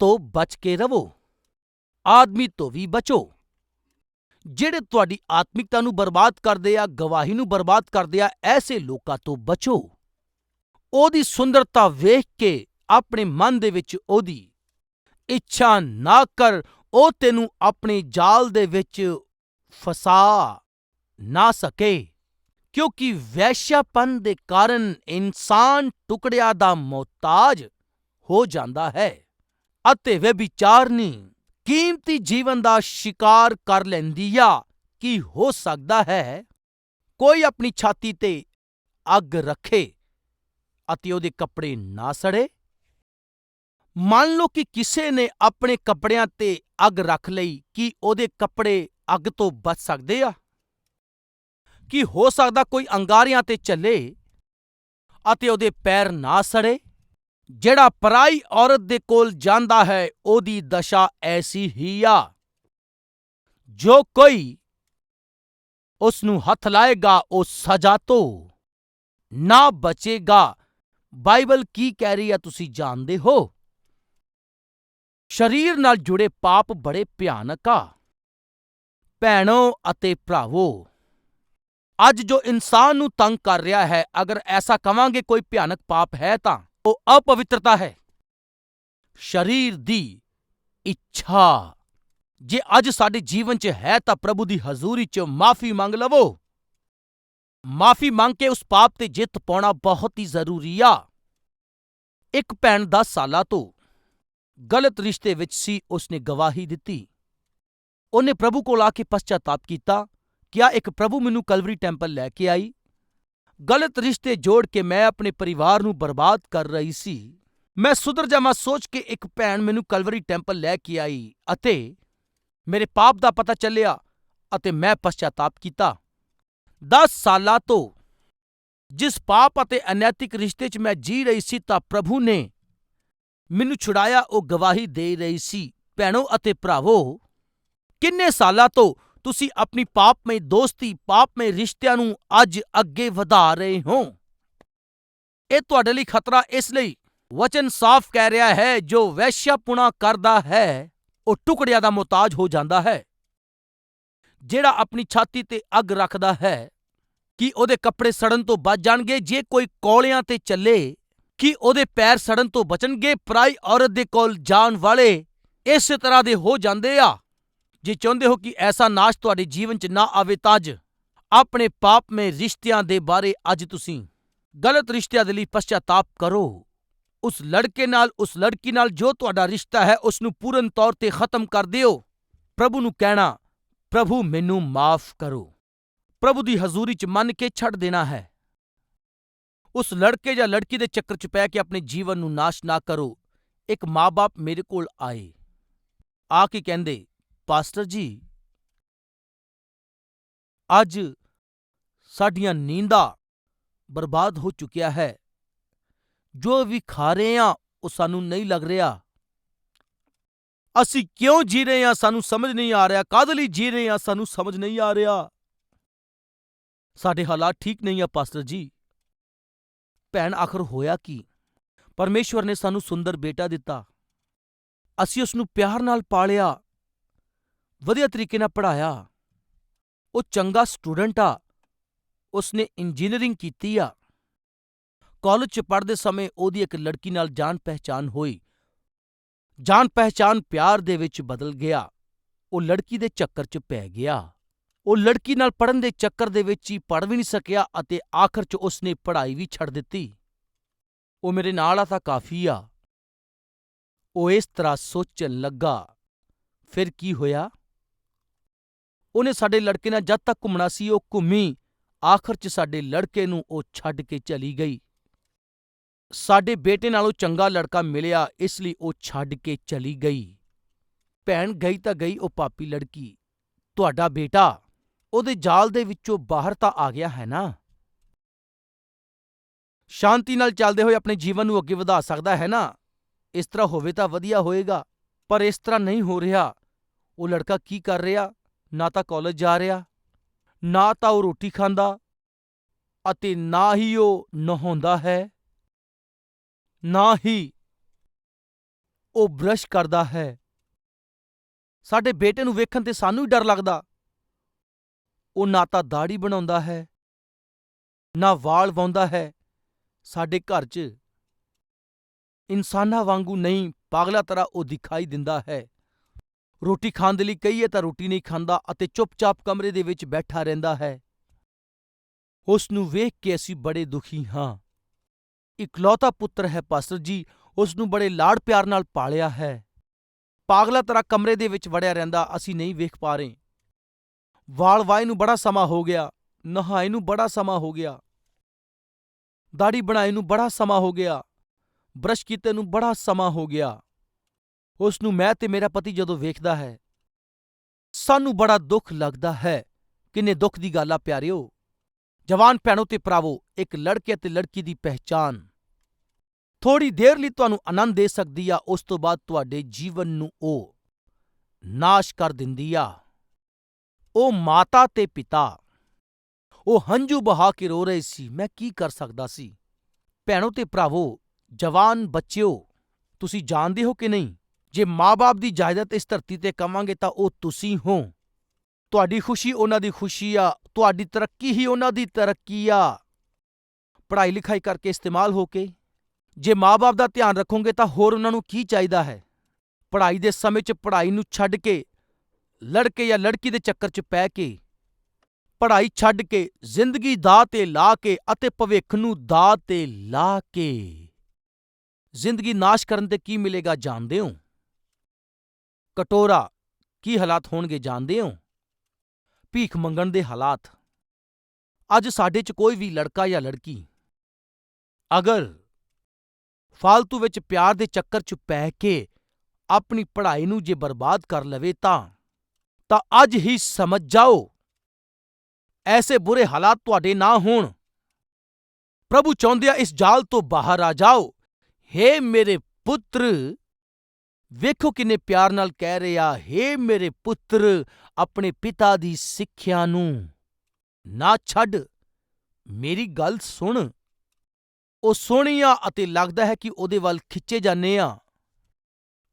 ਤੋਂ ਬਚ ਕੇ ਰਵੋ। ਆਦਮੀ ਤੋਂ ਵੀ ਬਚੋ। ਜਿਹੜੇ ਤੁਹਾਡੀ ਆਤਮਿਕਤਾ ਨੂੰ ਬਰਬਾਦ ਕਰਦੇ ਆ, ਗਵਾਹੀ ਨੂੰ ਬਰਬਾਦ ਕਰਦੇ ਆ, ਐਸੇ ਲੋਕਾਂ ਤੋਂ ਬਚੋ। ਉਹਦੀ ਸੁੰਦਰਤਾ ਵੇਖ ਕੇ ਆਪਣੇ ਮਨ ਦੇ ਵਿੱਚ ਉਹਦੀ ਇੱਛਾ ਨਾ ਕਰ, ਉਹ ਤੈਨੂੰ ਆਪਣੇ ਜਾਲ ਦੇ ਵਿੱਚ ਫਸਾ ਨਾ ਸਕੇ। ਕਿਉਂਕਿ ਵੈਸ਼ਿਆਪਨ ਦੇ ਕਾਰਨ ਇਨਸਾਨ ਟੁਕੜਿਆਂ ਦਾ ਮੁਹਤਾਜ ਹੋ ਜਾਂਦਾ ਹੈ। ਅਤੇ ਵਿਚਾਰਨੀ ਕੀਮਤੀ ਜੀਵਨ ਦਾ ਸ਼ਿਕਾਰ ਕਰ ਲੈਂਦੀ ਆ। ਕੀ ਹੋ ਸਕਦਾ ਹੈ? ਕੋਈ ਆਪਣੀ ਛਾਤੀ ਤੇ ਅੱਗ ਰੱਖੇ ਅਤੇ ਉਹਦੇ ਕੱਪੜੇ ਨਾ ਸੜੇ? ਮੰਨ ਲਓ ਕਿ ਕਿਸੇ ਨੇ ਆਪਣੇ ਕੱਪੜਿਆਂ ਤੇ ਅੱਗ ਰੱਖ ਲਈ, ਕੀ ਉਹਦੇ ਕੱਪੜੇ ਅੱਗ ਤੋਂ ਬਚ ਸਕਦੇ ਆ? ਕੀ ਹੋ ਸਕਦਾ ਕੋਈ ਅੰਗਾਰਿਆਂ ਤੇ ਚੱਲੇ ਅਤੇ ਉਹਦੇ ਪੈਰ ਨਾ ਸੜੇ? ਜਿਹੜਾ ਪਰਾਈ ਔਰਤ ਦੇ ਕੋਲ ਜਾਂਦਾ ਹੈ, ਉਹਦੀ ਦਸ਼ਾ ਐਸੀ ਹੀ ਆ। ਜੋ ਕੋਈ ਉਸ ਨੂੰ ਹੱਥ ਲਾਏਗਾ, ਉਹ ਸਜ਼ਾ ਤੋਂ ਨਾ ਬਚੇਗਾ। ਬਾਈਬਲ ਕੀ ਕਹਿ ਰਹੀ ਹੈ ਤੁਸੀਂ ਜਾਣਦੇ ਹੋ? ਸਰੀਰ ਨਾਲ ਜੁੜੇ ਪਾਪ ਬੜੇ ਭਿਆਨਕ ਆ। ਭੈਣੋ ਅਤੇ ਭਰਾਵੋ, ਅੱਜ ਜੋ ਇਨਸਾਨ ਨੂੰ ਤੰਗ ਕਰ ਰਿਹਾ ਹੈ, ਅਗਰ ਐਸਾ ਕਵਾਂਗੇ, ਕੋਈ ਭਿਆਨਕ ਪਾਪ ਹੈ ਤਾਂ? ਉਹ ਅਪਵਿੱਤਰਤਾ ਹੈ। ਸਰੀਰ ਦੀ ਇੱਛਾ। ਜੇ ਅੱਜ ਸਾਡੇ ਜੀਵਨ 'ਚ ਹੈ ਤਾਂ ਪ੍ਰਭੂ ਦੀ ਹਜ਼ੂਰੀ 'ਚ ਮਾਫੀ ਮੰਗ ਲਵੋ। ਮਾਫੀ ਮੰਗ ਕੇ ਉਸ ਪਾਪ ਤੇ ਜਿੱਤ ਪਾਉਣਾ ਬਹੁਤ ਹੀ ਜ਼ਰੂਰੀ ਆ। ਇੱਕ ਭੈਣ 10 ਸਾਲਾਂ ਤੋਂ ਗਲਤ ਰਿਸ਼ਤੇ ਵਿੱਚ ਸੀ, ਉਸਨੇ ਗਵਾਹੀ ਦਿੱਤੀ। ਉਹਨੇ ਪ੍ਰਭੂ ਕੋਲ ਆ ਕੇ ਪਛਤਾਤਾਪ ਕੀਤਾ। ਕਿਆ ਇੱਕ ਪ੍ਰਭੂ ਮੈਨੂੰ ਕਲਵਰੀ ਟੈਂਪਲ ਲੈ ਕੇ ਆਈ? ਗਲਤ ਰਿਸ਼ਤੇ ਜੋੜ ਕੇ ਮੈਂ ਆਪਣੇ ਪਰਿਵਾਰ ਨੂੰ ਬਰਬਾਦ ਕਰ ਰਹੀ ਸੀ। ਮੈਂ ਸੁਧਰ ਜਾਵਾਂ ਸੋਚ ਕੇ ਇੱਕ ਭੈਣ ਮੈਨੂੰ ਕਲਵਰੀ ਟੈਂਪਲ ਲੈ ਕੇ ਆਈ ਅਤੇ ਮੇਰੇ ਪਾਪ ਦਾ ਪਤਾ ਚੱਲਿਆ ਅਤੇ ਮੈਂ ਪਸ਼ਚਾਤਾਪ ਕੀਤਾ। 10 ਸਾਲਾਂ ਤੋਂ ਜਿਸ ਪਾਪ ਅਤੇ ਅਨੈਤਿਕ ਰਿਸ਼ਤੇ 'ਚ ਮੈਂ ਜੀ ਰਹੀ ਸੀ ਤਾਂ ਪ੍ਰਭੂ ਨੇ ਮੈਨੂੰ ਛੁਡਾਇਆ, ਉਹ ਗਵਾਹੀ ਦੇ ਰਹੀ ਸੀ। ਭੈਣੋ ਅਤੇ ਭਰਾਵੋ, ਕਿੰਨੇ ਸਾਲਾਂ ਤੋਂ ਤੁਸੀਂ ਆਪਣੀ ਪਾਪਮਈ ਦੋਸਤੀ ਪਾਪਮਈ ਰਿਸ਼ਤਿਆਂ ਨੂੰ ਅੱਜ ਅੱਗੇ ਵਧਾ ਰਹੇ ਹੋ। ਇਹ ਤੁਹਾਡੇ ਲਈ ਖਤਰਾ ਇਸ ਲਈ ਵਚਨ ਸਾਫ਼ ਕਹਿ ਰਿਹਾ ਹੈ, ਜੋ ਵੈਸ਼ਿਆਪੁਣਾ ਕਰਦਾ ਹੈ, ਉਹ ਟੁਕੜਿਆਂ ਦਾ ਮੁਹਤਾਜ ਹੋ ਜਾਂਦਾ ਹੈ। ਜਿਹੜਾ ਆਪਣੀ ਛਾਤੀ ਤੇ ਅੱਗ ਰੱਖਦਾ ਹੈ, ਕਿ ਉਹਦੇ ਕੱਪੜੇ ਸੜਨ ਤੋਂ ਬਚ ਜਾਣਗੇ? ਜੇ ਕੋਈ ਕੋਲਿਆਂ ਤੇ ਚੱਲੇ, ਕਿ ਉਹਦੇ ਪੈਰ ਸੜਨ ਤੋਂ ਬਚਣਗੇ? ਪਰਾਈ ਔਰਤ ਦੇ ਕੋਲ ਜਾਣ ਵਾਲੇ ਇਸੇ ਤਰ੍ਹਾਂ ਦੇ ਹੋ ਜਾਂਦੇ ਆ। ਜੇ ਚਾਹੁੰਦੇ ਹੋ ਕਿ ਐਸਾ ਨਾਸ਼ ਤੁਹਾਡੇ ਜੀਵਨ 'ਚ ਨਾ ਆਵੇ ਤਾਂ ਅੱਜ ਆਪਣੇ ਪਾਪਮੇ ਰਿਸ਼ਤਿਆਂ ਦੇ ਬਾਰੇ ਅੱਜ ਤੁਸੀਂ ਗਲਤ ਰਿਸ਼ਤਿਆਂ ਦੇ ਲਈ ਪਛਤਾਤਾਪ ਕਰੋ। ਉਸ ਲੜਕੇ ਨਾਲ, ਉਸ ਲੜਕੀ ਨਾਲ ਜੋ ਤੁਹਾਡਾ ਰਿਸ਼ਤਾ ਹੈ ਉਸ ਨੂੰ ਪੂਰਨ ਤੌਰ ਤੇ ਖਤਮ ਕਰ ਦਿਓ। ਪ੍ਰਭੂ ਨੂੰ ਕਹਿਣਾ, ਪ੍ਰਭੂ, ਮੈਨੂੰ ਮਾਫ ਕਰੋ। ਪ੍ਰਭੂ ਦੀ ਹਜ਼ੂਰੀ 'ਚ ਮੰਨ ਕੇ ਛੱਡ ਦੇਣਾ ਹੈ। ਉਸ ਲੜਕੇ ਜਾਂ ਲੜਕੀ ਦੇ ਚੱਕਰ 'ਚ ਪੈ ਕੇ ਆਪਣੇ ਜੀਵਨ ਨੂੰ ਨਾਸ਼ ਨਾ ਕਰੋ। ਇੱਕ ਮਾਪੇ ਮੇਰੇ ਕੋਲ ਆਏ। ਆ ਕੇ ਕਹਿੰਦੇ ਪਾਸਟਰ ਜੀ, ਅੱਜ ਸਾਡੀਆਂ ਨੀਂਦਾਂ ਬਰਬਾਦ ਹੋ ਚੁੱਕਿਆ ਹੈ। ਜੋ ਵੀ ਖਾ ਰਹੇ ਹਾਂ, ਉਹ ਸਾਨੂੰ ਨਹੀਂ ਲੱਗ ਰਿਹਾ। ਅਸੀਂ ਕਿਉਂ ਜੀ ਰਹੇ ਹਾਂ, ਸਾਨੂੰ ਸਮਝ ਨਹੀਂ ਆ ਰਿਹਾ। ਕਾਹਦੇ ਲਈ ਜੀ ਰਹੇ ਹਾਂ, ਸਾਨੂੰ ਸਮਝ ਨਹੀਂ ਆ ਰਿਹਾ। ਸਾਡੇ ਹਾਲਾਤ ਠੀਕ ਨਹੀਂ ਆ, ਪਾਸਟਰ ਜੀ। ਭੈਣ, ਆਖਰ ਹੋਇਆ ਕੀ? ਪਰਮੇਸ਼ਵਰ ਨੇ ਸਾਨੂੰ ਸੁੰਦਰ ਬੇਟਾ ਦਿੱਤਾ। ਅਸੀਂ ਉਸ ਨੂੰ ਪਿਆਰ ਨਾਲ ਪਾਲਿਆ। ਵਧੀਆ ਤਰੀਕੇ ਨਾਲ ਪੜ੍ਹਾਇਆ। ਉਹ ਚੰਗਾ ਸਟੂਡੈਂਟ ਆ। ਉਸਨੇ ਇੰਜੀਨੀਅਰਿੰਗ ਕੀਤੀ ਆ। ਕਾਲਜ 'ਚ ਪੜ੍ਹਦੇ ਸਮੇਂ ਉਹਦੀ ਇੱਕ ਲੜਕੀ ਨਾਲ ਜਾਣ ਪਹਿਚਾਨ ਹੋਈ। ਜਾਣ ਪਹਿਚਾਨ ਪਿਆਰ ਦੇ ਵਿੱਚ ਬਦਲ ਗਿਆ। ਉਹ ਲੜਕੀ ਦੇ ਚੱਕਰ 'ਚ ਪੈ ਗਿਆ। ਉਹ ਲੜਕੀ ਨਾਲ ਪੜਨ ਦੇ ਚੱਕਰ ਦੇ ਵਿੱਚ ਹੀ ਪੜ ਵੀ ਨਹੀਂ ਸਕਿਆ ਅਤੇ ਆਖਰ 'ਚ ਉਸਨੇ ਪੜ੍ਹਾਈ ਵੀ ਛੱਡ ਦਿੱਤੀ। ਉਹ ਮੇਰੇ ਨਾਲ ਆ ਤਾਂ ਕਾਫੀ ਆ। ਉਹ ਇਸ ਤਰ੍ਹਾਂ ਸੋਚਣ ਲੱਗਾ। ਫਿਰ ਕੀ ਹੋਇਆ? ਉਹਨੇ ਸਾਡੇ ਲੜਕੇ ਨਾਲ ਜਦ ਤੱਕ ਘੁੰਮਣਾ ਸੀ, ਉਹ ਘੁੰਮੀ। ਆਖਰ 'ਚ ਸਾਡੇ ਲੜਕੇ ਨੂੰ ਉਹ ਛੱਡ ਕੇ ਚਲੀ ਗਈ। ਸਾਡੇ ਬੇਟੇ ਨਾਲੋਂ ਚੰਗਾ ਲੜਕਾ ਮਿਲਿਆ, ਇਸ ਲਈ ਉਹ ਛੱਡ ਕੇ ਚਲੀ ਗਈ। ਭੈਣ ਗਈ ਤਾਂ ਗਈ ਉਹ ਪਾਪੀ ਲੜਕੀ। ਤੁਹਾਡਾ ਬੇਟਾ? ਉਹਦੇ ਜਾਲ ਦੇ ਵਿੱਚੋਂ ਬਾਹਰ ਤਾਂ ਆ ਗਿਆ ਹੈ ਨਾ? ਸ਼ਾਂਤੀ ਨਾਲ ਚੱਲਦੇ ਹੋਏ ਆਪਣੇ ਜੀਵਨ ਨੂੰ ਅੱਗੇ ਵਧਾ ਸਕਦਾ ਹੈ ਨਾ? ਇਸ ਤਰ੍ਹਾਂ ਹੋਵੇ ਤਾਂ ਵਧੀਆ ਹੋਏਗਾ, ਪਰ ਇਸ ਤਰ੍ਹਾਂ ਨਹੀਂ ਹੋ ਰਿਹਾ। ਉਹ ਲੜਕਾ ਕੀ ਕਰ ਰਿਹਾ? ਨਾ ਤਾਂ ਕਾਲਜ ਜਾ ਰਿਹਾ, ਨਾ ਤਾਂ ਉਹ ਰੋਟੀ ਖਾਂਦਾ ਅਤੇ ਨਾ ਹੀ ਉਹ ਨਹਾਉਂਦਾ ਹੈ, ਨਾ ਹੀ ਉਹ ਬ੍ਰਸ਼ ਕਰਦਾ ਹੈ। ਸਾਡੇ ਬੇਟੇ ਨੂੰ ਵੇਖਣ ਤੇ ਸਾਨੂੰ ਹੀ ਡਰ ਲੱਗਦਾ। ਉਹ ਨਾ ਤਾਂ ਦਾੜੀ ਬਣਾਉਂਦਾ ਹੈ, ਨਾ ਵਾਲ ਵਾਉਂਦਾ ਹੈ। ਸਾਡੇ ਘਰ 'ਚ ਇਨਸਾਨਾਂ ਵਾਂਗੂ ਨਹੀਂ, ਪਾਗਲਾ ਤਰ੍ਹਾਂ ਉਹ ਦਿਖਾਈ ਦਿੰਦਾ ਹੈ। ਰੋਟੀ ਖਾਣ ਦੇ ਲਈ ਕਹੀਏ ਤਾਂ ਰੋਟੀ ਨਹੀਂ ਖਾਂਦਾ ਅਤੇ ਚੁੱਪਚਾਪ ਕਮਰੇ ਦੇ ਵਿੱਚ ਬੈਠਾ ਰਹਿੰਦਾ ਹੈ। ਉਸ ਨੂੰ ਵੇਖ ਕੇ ਅਸੀਂ ਬੜੇ ਦੁਖੀ ਹਾਂ। ਇਕਲੌਤਾ ਪੁੱਤਰ ਹੈ ਪਾਸਟਰ ਜੀ ਉਸ ਨੂੰ ਬੜੇ ਲਾੜ ਪਿਆਰ ਨਾਲ ਪਾਲਿਆ ਹੈ। ਪਾਗਲਾ ਤਰ੍ਹਾਂ ਕਮਰੇ ਦੇ ਵਿੱਚ ਵੜਿਆ ਰਹਿੰਦਾ, ਅਸੀਂ ਨਹੀਂ ਵੇਖ ਪਾ ਰਹੇ। ਵਾਲ ਨੂੰ ਬੜਾ ਸਮਾਂ ਹੋ ਗਿਆ ਨਹਾਏ ਨੂੰ ਬੜਾ ਸਮਾਂ ਹੋ ਗਿਆ। ਦਾੜੀ ਬਣਾਏ ਨੂੰ ਬੜਾ ਸਮਾਂ ਹੋ ਗਿਆ। ਬ੍ਰਸ਼ ਕੀਤੇ ਨੂੰ ਬੜਾ ਸਮਾਂ ਹੋ ਗਿਆ। ਉਸ ਨੂੰ ਮੈਂ ਤੇ ਮੇਰਾ ਪਤੀ ਜਦੋਂ ਵੇਖਦਾ ਹੈ, ਸਾਨੂੰ ਬੜਾ ਦੁੱਖ ਲੱਗਦਾ ਹੈ। ਕਿੰਨੇ ਦੁੱਖ ਦੀ ਗੱਲ ਆ ਪਿਆਰਿਓ। ਜਵਾਨ ਭੈਣੋ ਤੇ ਭਰਾਵੋ, ਇੱਕ ਲੜਕੇ ਤੇ ਲੜਕੀ ਦੀ ਪਹਿਚਾਨ ਥੋੜੀ ਦੇਰ ਲਈ ਤੁਹਾਨੂੰ ਆਨੰਦ ਦੇ ਸਕਦੀ ਆ, ਉਸ ਤੋਂ ਬਾਅਦ ਤੁਹਾਡੇ ਜੀਵਨ ਨੂੰ ਉਹ ਨਾਸ਼ ਕਰ ਦਿੰਦੀ ਆ। ਉਹ ਮਾਤਾ ਤੇ ਪਿਤਾ। ਉਹ ਹੰਝੂ ਬਹਾ ਕੇ ਰੋ ਰਹੇ ਸੀ, ਮੈਂ ਕੀ ਕਰ ਸਕਦਾ ਸੀ? ਭੈਣੋ ਤੇ ਭਰਾਵੋ, ਜਵਾਨ ਬੱਚਿਓ, ਤੁਸੀਂ ਜਾਣਦੇ ਹੋ ਕਿ ਨਹੀਂ? ਜੇ ਮਾਪੇ ਦੀ ਜਾਇਦਾਦ ਇਸ ਧਰਤੀ ਤੇ ਕਵਾਂਗੇ ਤਾਂ ਉਹ ਤੁਸੀਂ ਹੋ। ਤੁਹਾਡੀ ਖੁਸ਼ੀ ਉਹਨਾਂ ਦੀ ਖੁਸ਼ੀ ਆ, ਤੁਹਾਡੀ ਤਰੱਕੀ ਹੀ ਉਹਨਾਂ ਦੀ ਤਰੱਕੀ ਆ। ਪੜ੍ਹਾਈ ਲਿਖਾਈ ਕਰਕੇ ਇਸਤੇਮਾਲ ਹੋ ਕੇ, ਜੇ ਮਾਪੇ ਦਾ ਧਿਆਨ ਰੱਖੋਗੇ ਤਾਂ ਹੋਰ ਉਹਨਾਂ ਨੂੰ ਕੀ ਚਾਹੀਦਾ ਹੈ? ਪੜ੍ਹਾਈ ਦੇ ਸਮੇਂ 'ਚ ਪੜ੍ਹਾਈ ਨੂੰ ਛੱਡ ਕੇ, ਲੜਕੇ ਜਾਂ ਲੜਕੀ ਦੇ ਚੱਕਰ 'ਚ ਪੈ ਕੇ, ਪੜ੍ਹਾਈ ਛੱਡ ਕੇ, ਜ਼ਿੰਦਗੀ ਦਾ ਤੇ ਲਾ ਕੇ ਅਤੇ ਭਵਿੱਖ ਨੂੰ ਦਾ ਤੇ ਲਾ ਕੇ, ਜ਼ਿੰਦਗੀ ਨਾਸ਼ ਕਰਨ ਤੇ ਕੀ ਮਿਲੇਗਾ ਜਾਣਦੇ ਹੋ? ਕਟੋਰਾ, ਕੀ ਹਾਲਾਤ ਹੋਣਗੇ ਜਾਣਦੇ ਹੋ? ਭੀਖ ਮੰਗਣ ਦੇ ਹਾਲਾਤ। ਅੱਜ ਸਾਡੇ 'ਚ ਕੋਈ ਵੀ ਲੜਕਾ ਜਾਂ ਲੜਕੀ ਅਗਰ ਫਾਲਤੂ ਵਿੱਚ ਪਿਆਰ ਦੇ ਚੱਕਰ 'ਚ ਪੈ ਕੇ ਆਪਣੀ ਪੜ੍ਹਾਈ ਨੂੰ ਜੇ ਬਰਬਾਦ ਕਰ ਲਵੇ ਤਾਂ ਤਾਂ ਅੱਜ ਹੀ ਸਮਝ ਜਾਓ, ਐਸੇ ਬੁਰੇ ਹਾਲਾਤ ਤੁਹਾਡੇ ਨਾ ਹੋਣ। ਪ੍ਰਭੂ ਚਾਹੁੰਦੇ ਇਸ ਜਾਲ ਤੋਂ ਬਾਹਰ ਆ ਜਾਓ। ਹੇ ਮੇਰੇ ਪੁੱਤਰ! ਵੇਖੋ ਕਿੰਨੇ ਪਿਆਰ ਨਾਲ ਕਹਿ ਰਿਹਾ, ਹੇ ਮੇਰੇ ਪੁੱਤਰ, ਆਪਣੇ ਪਿਤਾ ਦੀ ਸਿੱਖਿਆ ਨੂੰ ਨਾ ਛੱਡ। ਮੇਰੀ ਗੱਲ ਸੁਣ। ਉਹ ਸੋਹਣੀ ਆ ਅਤੇ ਲੱਗਦਾ ਹੈ ਕਿ ਉਹਦੇ ਵੱਲ ਖਿੱਚੇ ਜਾਂਦੇ ਆ।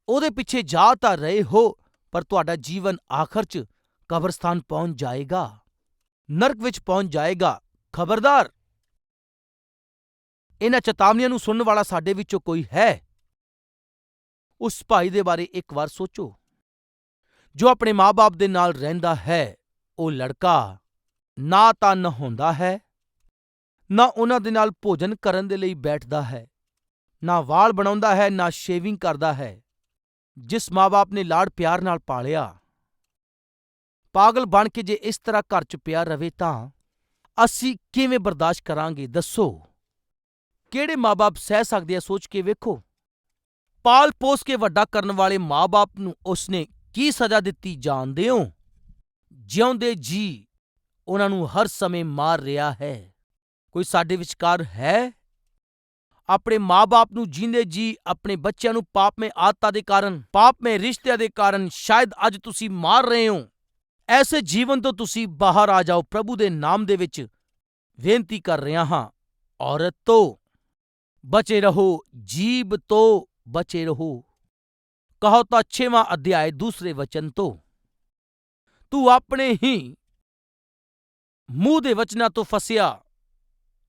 ਉਹਦੇ ਪਿੱਛੇ ਜਾ ਤਾਂ ਰਹੇ ਹੋ, ਪਰ ਤੁਹਾਡਾ ਜੀਵਨ ਆਖਰ 'ਚ ਕਬਰਸਤਾਨ ਪਹੁੰਚ ਜਾਏਗਾ। ਨਰਕ ਵਿੱਚ ਪਹੁੰਚ ਜਾਏਗਾ। ਖਬਰਦਾਰ! ਇਹਨਾਂ ਚੇਤਾਵਨੀਆਂ ਨੂੰ ਸੁਣਨ ਵਾਲਾ ਸਾਡੇ ਵਿੱਚੋਂ ਕੋਈ ਹੈ? ਉਸ ਭਾਈ ਦੇ ਬਾਰੇ ਇੱਕ ਵਾਰ ਸੋਚੋ। ਜੋ ਆਪਣੇ ਮਾਪੇ ਦੇ ਨਾਲ ਰਹਿੰਦਾ ਹੈ, ਉਹ ਲੜਕਾ ਨਾ ਤਾਂ ਨਹਾਉਂਦਾ ਹੈ, ਨਾ ਉਹਨਾਂ ਦੇ ਨਾਲ ਭੋਜਨ ਕਰਨ ਦੇ ਲਈ ਬੈਠਦਾ ਹੈ, ਨਾ ਵਾਲ ਬਣਾਉਂਦਾ ਹੈ, ਨਾ ਸ਼ੇਵਿੰਗ ਕਰਦਾ ਹੈ, ਜਿਸ ਮਾਪੇ ਨੇ ਲਾੜ ਪਿਆਰ ਨਾਲ ਪਾਲਿਆ। ਪਾਗਲ ਬਣ ਕੇ ਜੇ ਇਸ ਤਰ੍ਹਾਂ ਘਰ 'ਚ ਪਿਆ ਰਵੇ ਤਾਂ ਅਸੀਂ ਕਿਵੇਂ ਬਰਦਾਸ਼ਤ ਕਰਾਂਗੇ? ਦੱਸੋ। ਕਿਹੜੇ ਮਾਪੇ ਸਹਿ ਸਕਦੇ ਆ ਸੋਚ ਕੇ ਵੇਖੋ। ਪਾਲ ਪੋਸ ਕੇ ਵੱਡਾ ਕਰਨ ਵਾਲੇ ਮਾਪੇ ਨੂੰ ਉਸਨੇ ਕੀ ਸਜ਼ਾ ਦਿੱਤੀ ਜਾਣਦੇ ਹੋ? ਜਿਉਂਦੇ ਜੀ, ਉਹਨਾਂ ਨੂੰ ਹਰ ਸਮੇਂ ਮਾਰ ਰਿਹਾ ਹੈ। ਕੋਈ ਸਾਡੇ ਵਿਚਕਾਰ ਹੈ? ਆਪਣੇ ਮਾਪੇ ਨੂੰ ਜੀਂਦੇ ਜੀ, ਆਪਣੇ ਬੱਚਿਆਂ ਨੂੰ ਪਾਪਮੇ ਆਦਤਾਂ ਦੇ ਕਾਰਨ, ਪਾਪਮੇ ਰਿਸ਼ਤਿਆਂ ਦੇ ਕਾਰਨ ਸ਼ਾਇਦ ਅੱਜ ਤੁਸੀਂ ਮਾਰ ਰਹੇ ਹੋ। ਐਸੇ ਜੀਵਨ ਤੋਂ ਤੁਸੀਂ ਬਾਹਰ ਆ ਜਾਓ, ਪ੍ਰਭੂ ਦੇ ਨਾਮ ਦੇ ਵਿੱਚ ਬੇਨਤੀ ਕਰ ਰਿਹਾ ਹਾਂ। ਔਰਤ ਤੋਂ ਬਚੇ ਰਹੋ, ਜੀਬ ਤੋਂ ਬਚੇ ਰਹੋ ਕਹੋ ਤਾਂ 6ਵਾਂ ਅਧਿਆਇ ਦੂਸਰੇ ਵਚਨ ਤੋਂ ਤੂੰ ਆਪਣੇ ਹੀ ਮੂੰਹ ਦੇ ਵਚਨਾਂ ਤੋਂ ਫਸਿਆ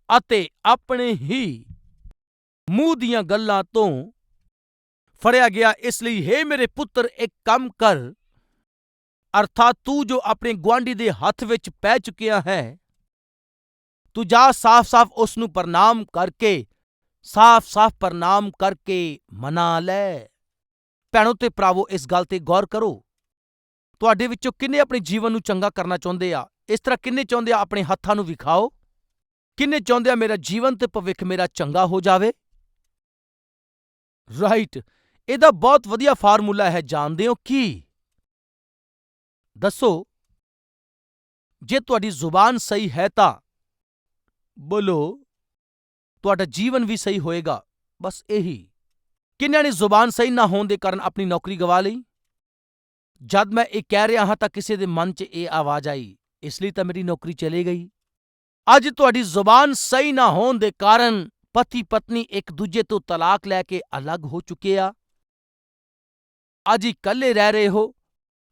ਅਤੇ ਆਪਣੇ ਹੀ ਮੂੰਹ ਦੀਆਂ ਗੱਲਾਂ ਤੋਂ ਫੜਿਆ ਗਿਆ ਇਸ ਲਈ ਹੇ ਮੇਰੇ ਪੁੱਤਰ ਇੱਕ ਕੰਮ ਕਰ ਅਰਥਾਤ ਤੂੰ ਜੋ ਆਪਣੇ ਗੁਆਂਢੀ ਦੇ ਹੱਥ ਵਿੱਚ ਪੈ ਚੁੱਕਿਆ ਹੈ ਤੂੰ ਜਾ ਸਾਫ਼-ਸਾਫ਼ ਉਸ ਨੂੰ ਪ੍ਰਣਾਮ ਕਰਕੇ ਸਾਫ਼-ਸਾਫ਼ ਪ੍ਰਣਾਮ ਕਰਕੇ ਮਨਾ ਲੈ। ਭੈਣੋ ਤੇ ਭਰਾਵੋ, ਇਸ ਗੱਲ ਤੇ ਗੌਰ ਕਰੋ। ਤੁਹਾਡੇ ਵਿੱਚੋਂ ਕਿੰਨੇ ਆਪਣੇ ਜੀਵਨ ਨੂੰ ਚੰਗਾ ਕਰਨਾ ਚਾਹੁੰਦੇ ਆ? ਇਸ ਤਰ੍ਹਾਂ ਕਿੰਨੇ ਚਾਹੁੰਦੇ ਆ ਆਪਣੇ ਹੱਥਾਂ ਨੂੰ ਵਿਖਾਓ? ਕਿੰਨੇ ਚਾਹੁੰਦੇ ਆ ਮੇਰਾ ਜੀਵਨ ਤੇ ਭਵਿੱਖ ਮੇਰਾ ਚੰਗਾ ਹੋ ਜਾਵੇ? ਰਾਈਟ ਇਹਦਾ ਬਹੁਤ ਵਧੀਆ ਫਾਰਮੂਲਾ ਹੈ, ਜਾਣਦੇ ਹੋ ਕੀ? ਦੱਸੋ। ਜੇ ਤੁਹਾਡੀ ਜ਼ੁਬਾਨ ਸਹੀ ਹੈ ਤਾਂ? ਬੋਲੋ। ਤੁਹਾਡਾ ਜੀਵਨ ਵੀ ਸਹੀ ਹੋਏਗਾ। ਬਸ ਇਹੀ। ਕਿੰਨਿਆਂ ਨੇ ਜ਼ੁਬਾਨ ਸਹੀ ਨਾ ਹੋਣ ਦੇ ਕਾਰਨ ਆਪਣੀ ਨੌਕਰੀ ਗਵਾ ਲਈ? ਜਦ ਮੈਂ ਇਹ ਕਹਿ ਰਿਹਾ ਹਾਂ ਤਾਂ ਕਿਸੇ ਦੇ ਮਨ 'ਚ ਇਹ ਆਵਾਜ਼ ਆਈ। ਇਸ ਲਈ ਤਾਂ ਮੇਰੀ ਨੌਕਰੀ ਚਲੀ ਗਈ। ਅੱਜ ਤੁਹਾਡੀ ਜ਼ੁਬਾਨ ਸਹੀ ਨਾ ਹੋਣ ਦੇ ਕਾਰਨ ਪਤੀ ਪਤਨੀ ਇੱਕ ਦੂਜੇ ਤੋਂ ਤਲਾਕ ਲੈ ਕੇ ਅਲੱਗ ਹੋ ਚੁੱਕੇ ਆ। ਅੱਜ ਇਕੱਲੇ ਰਹਿ ਰਹੇ ਹੋ।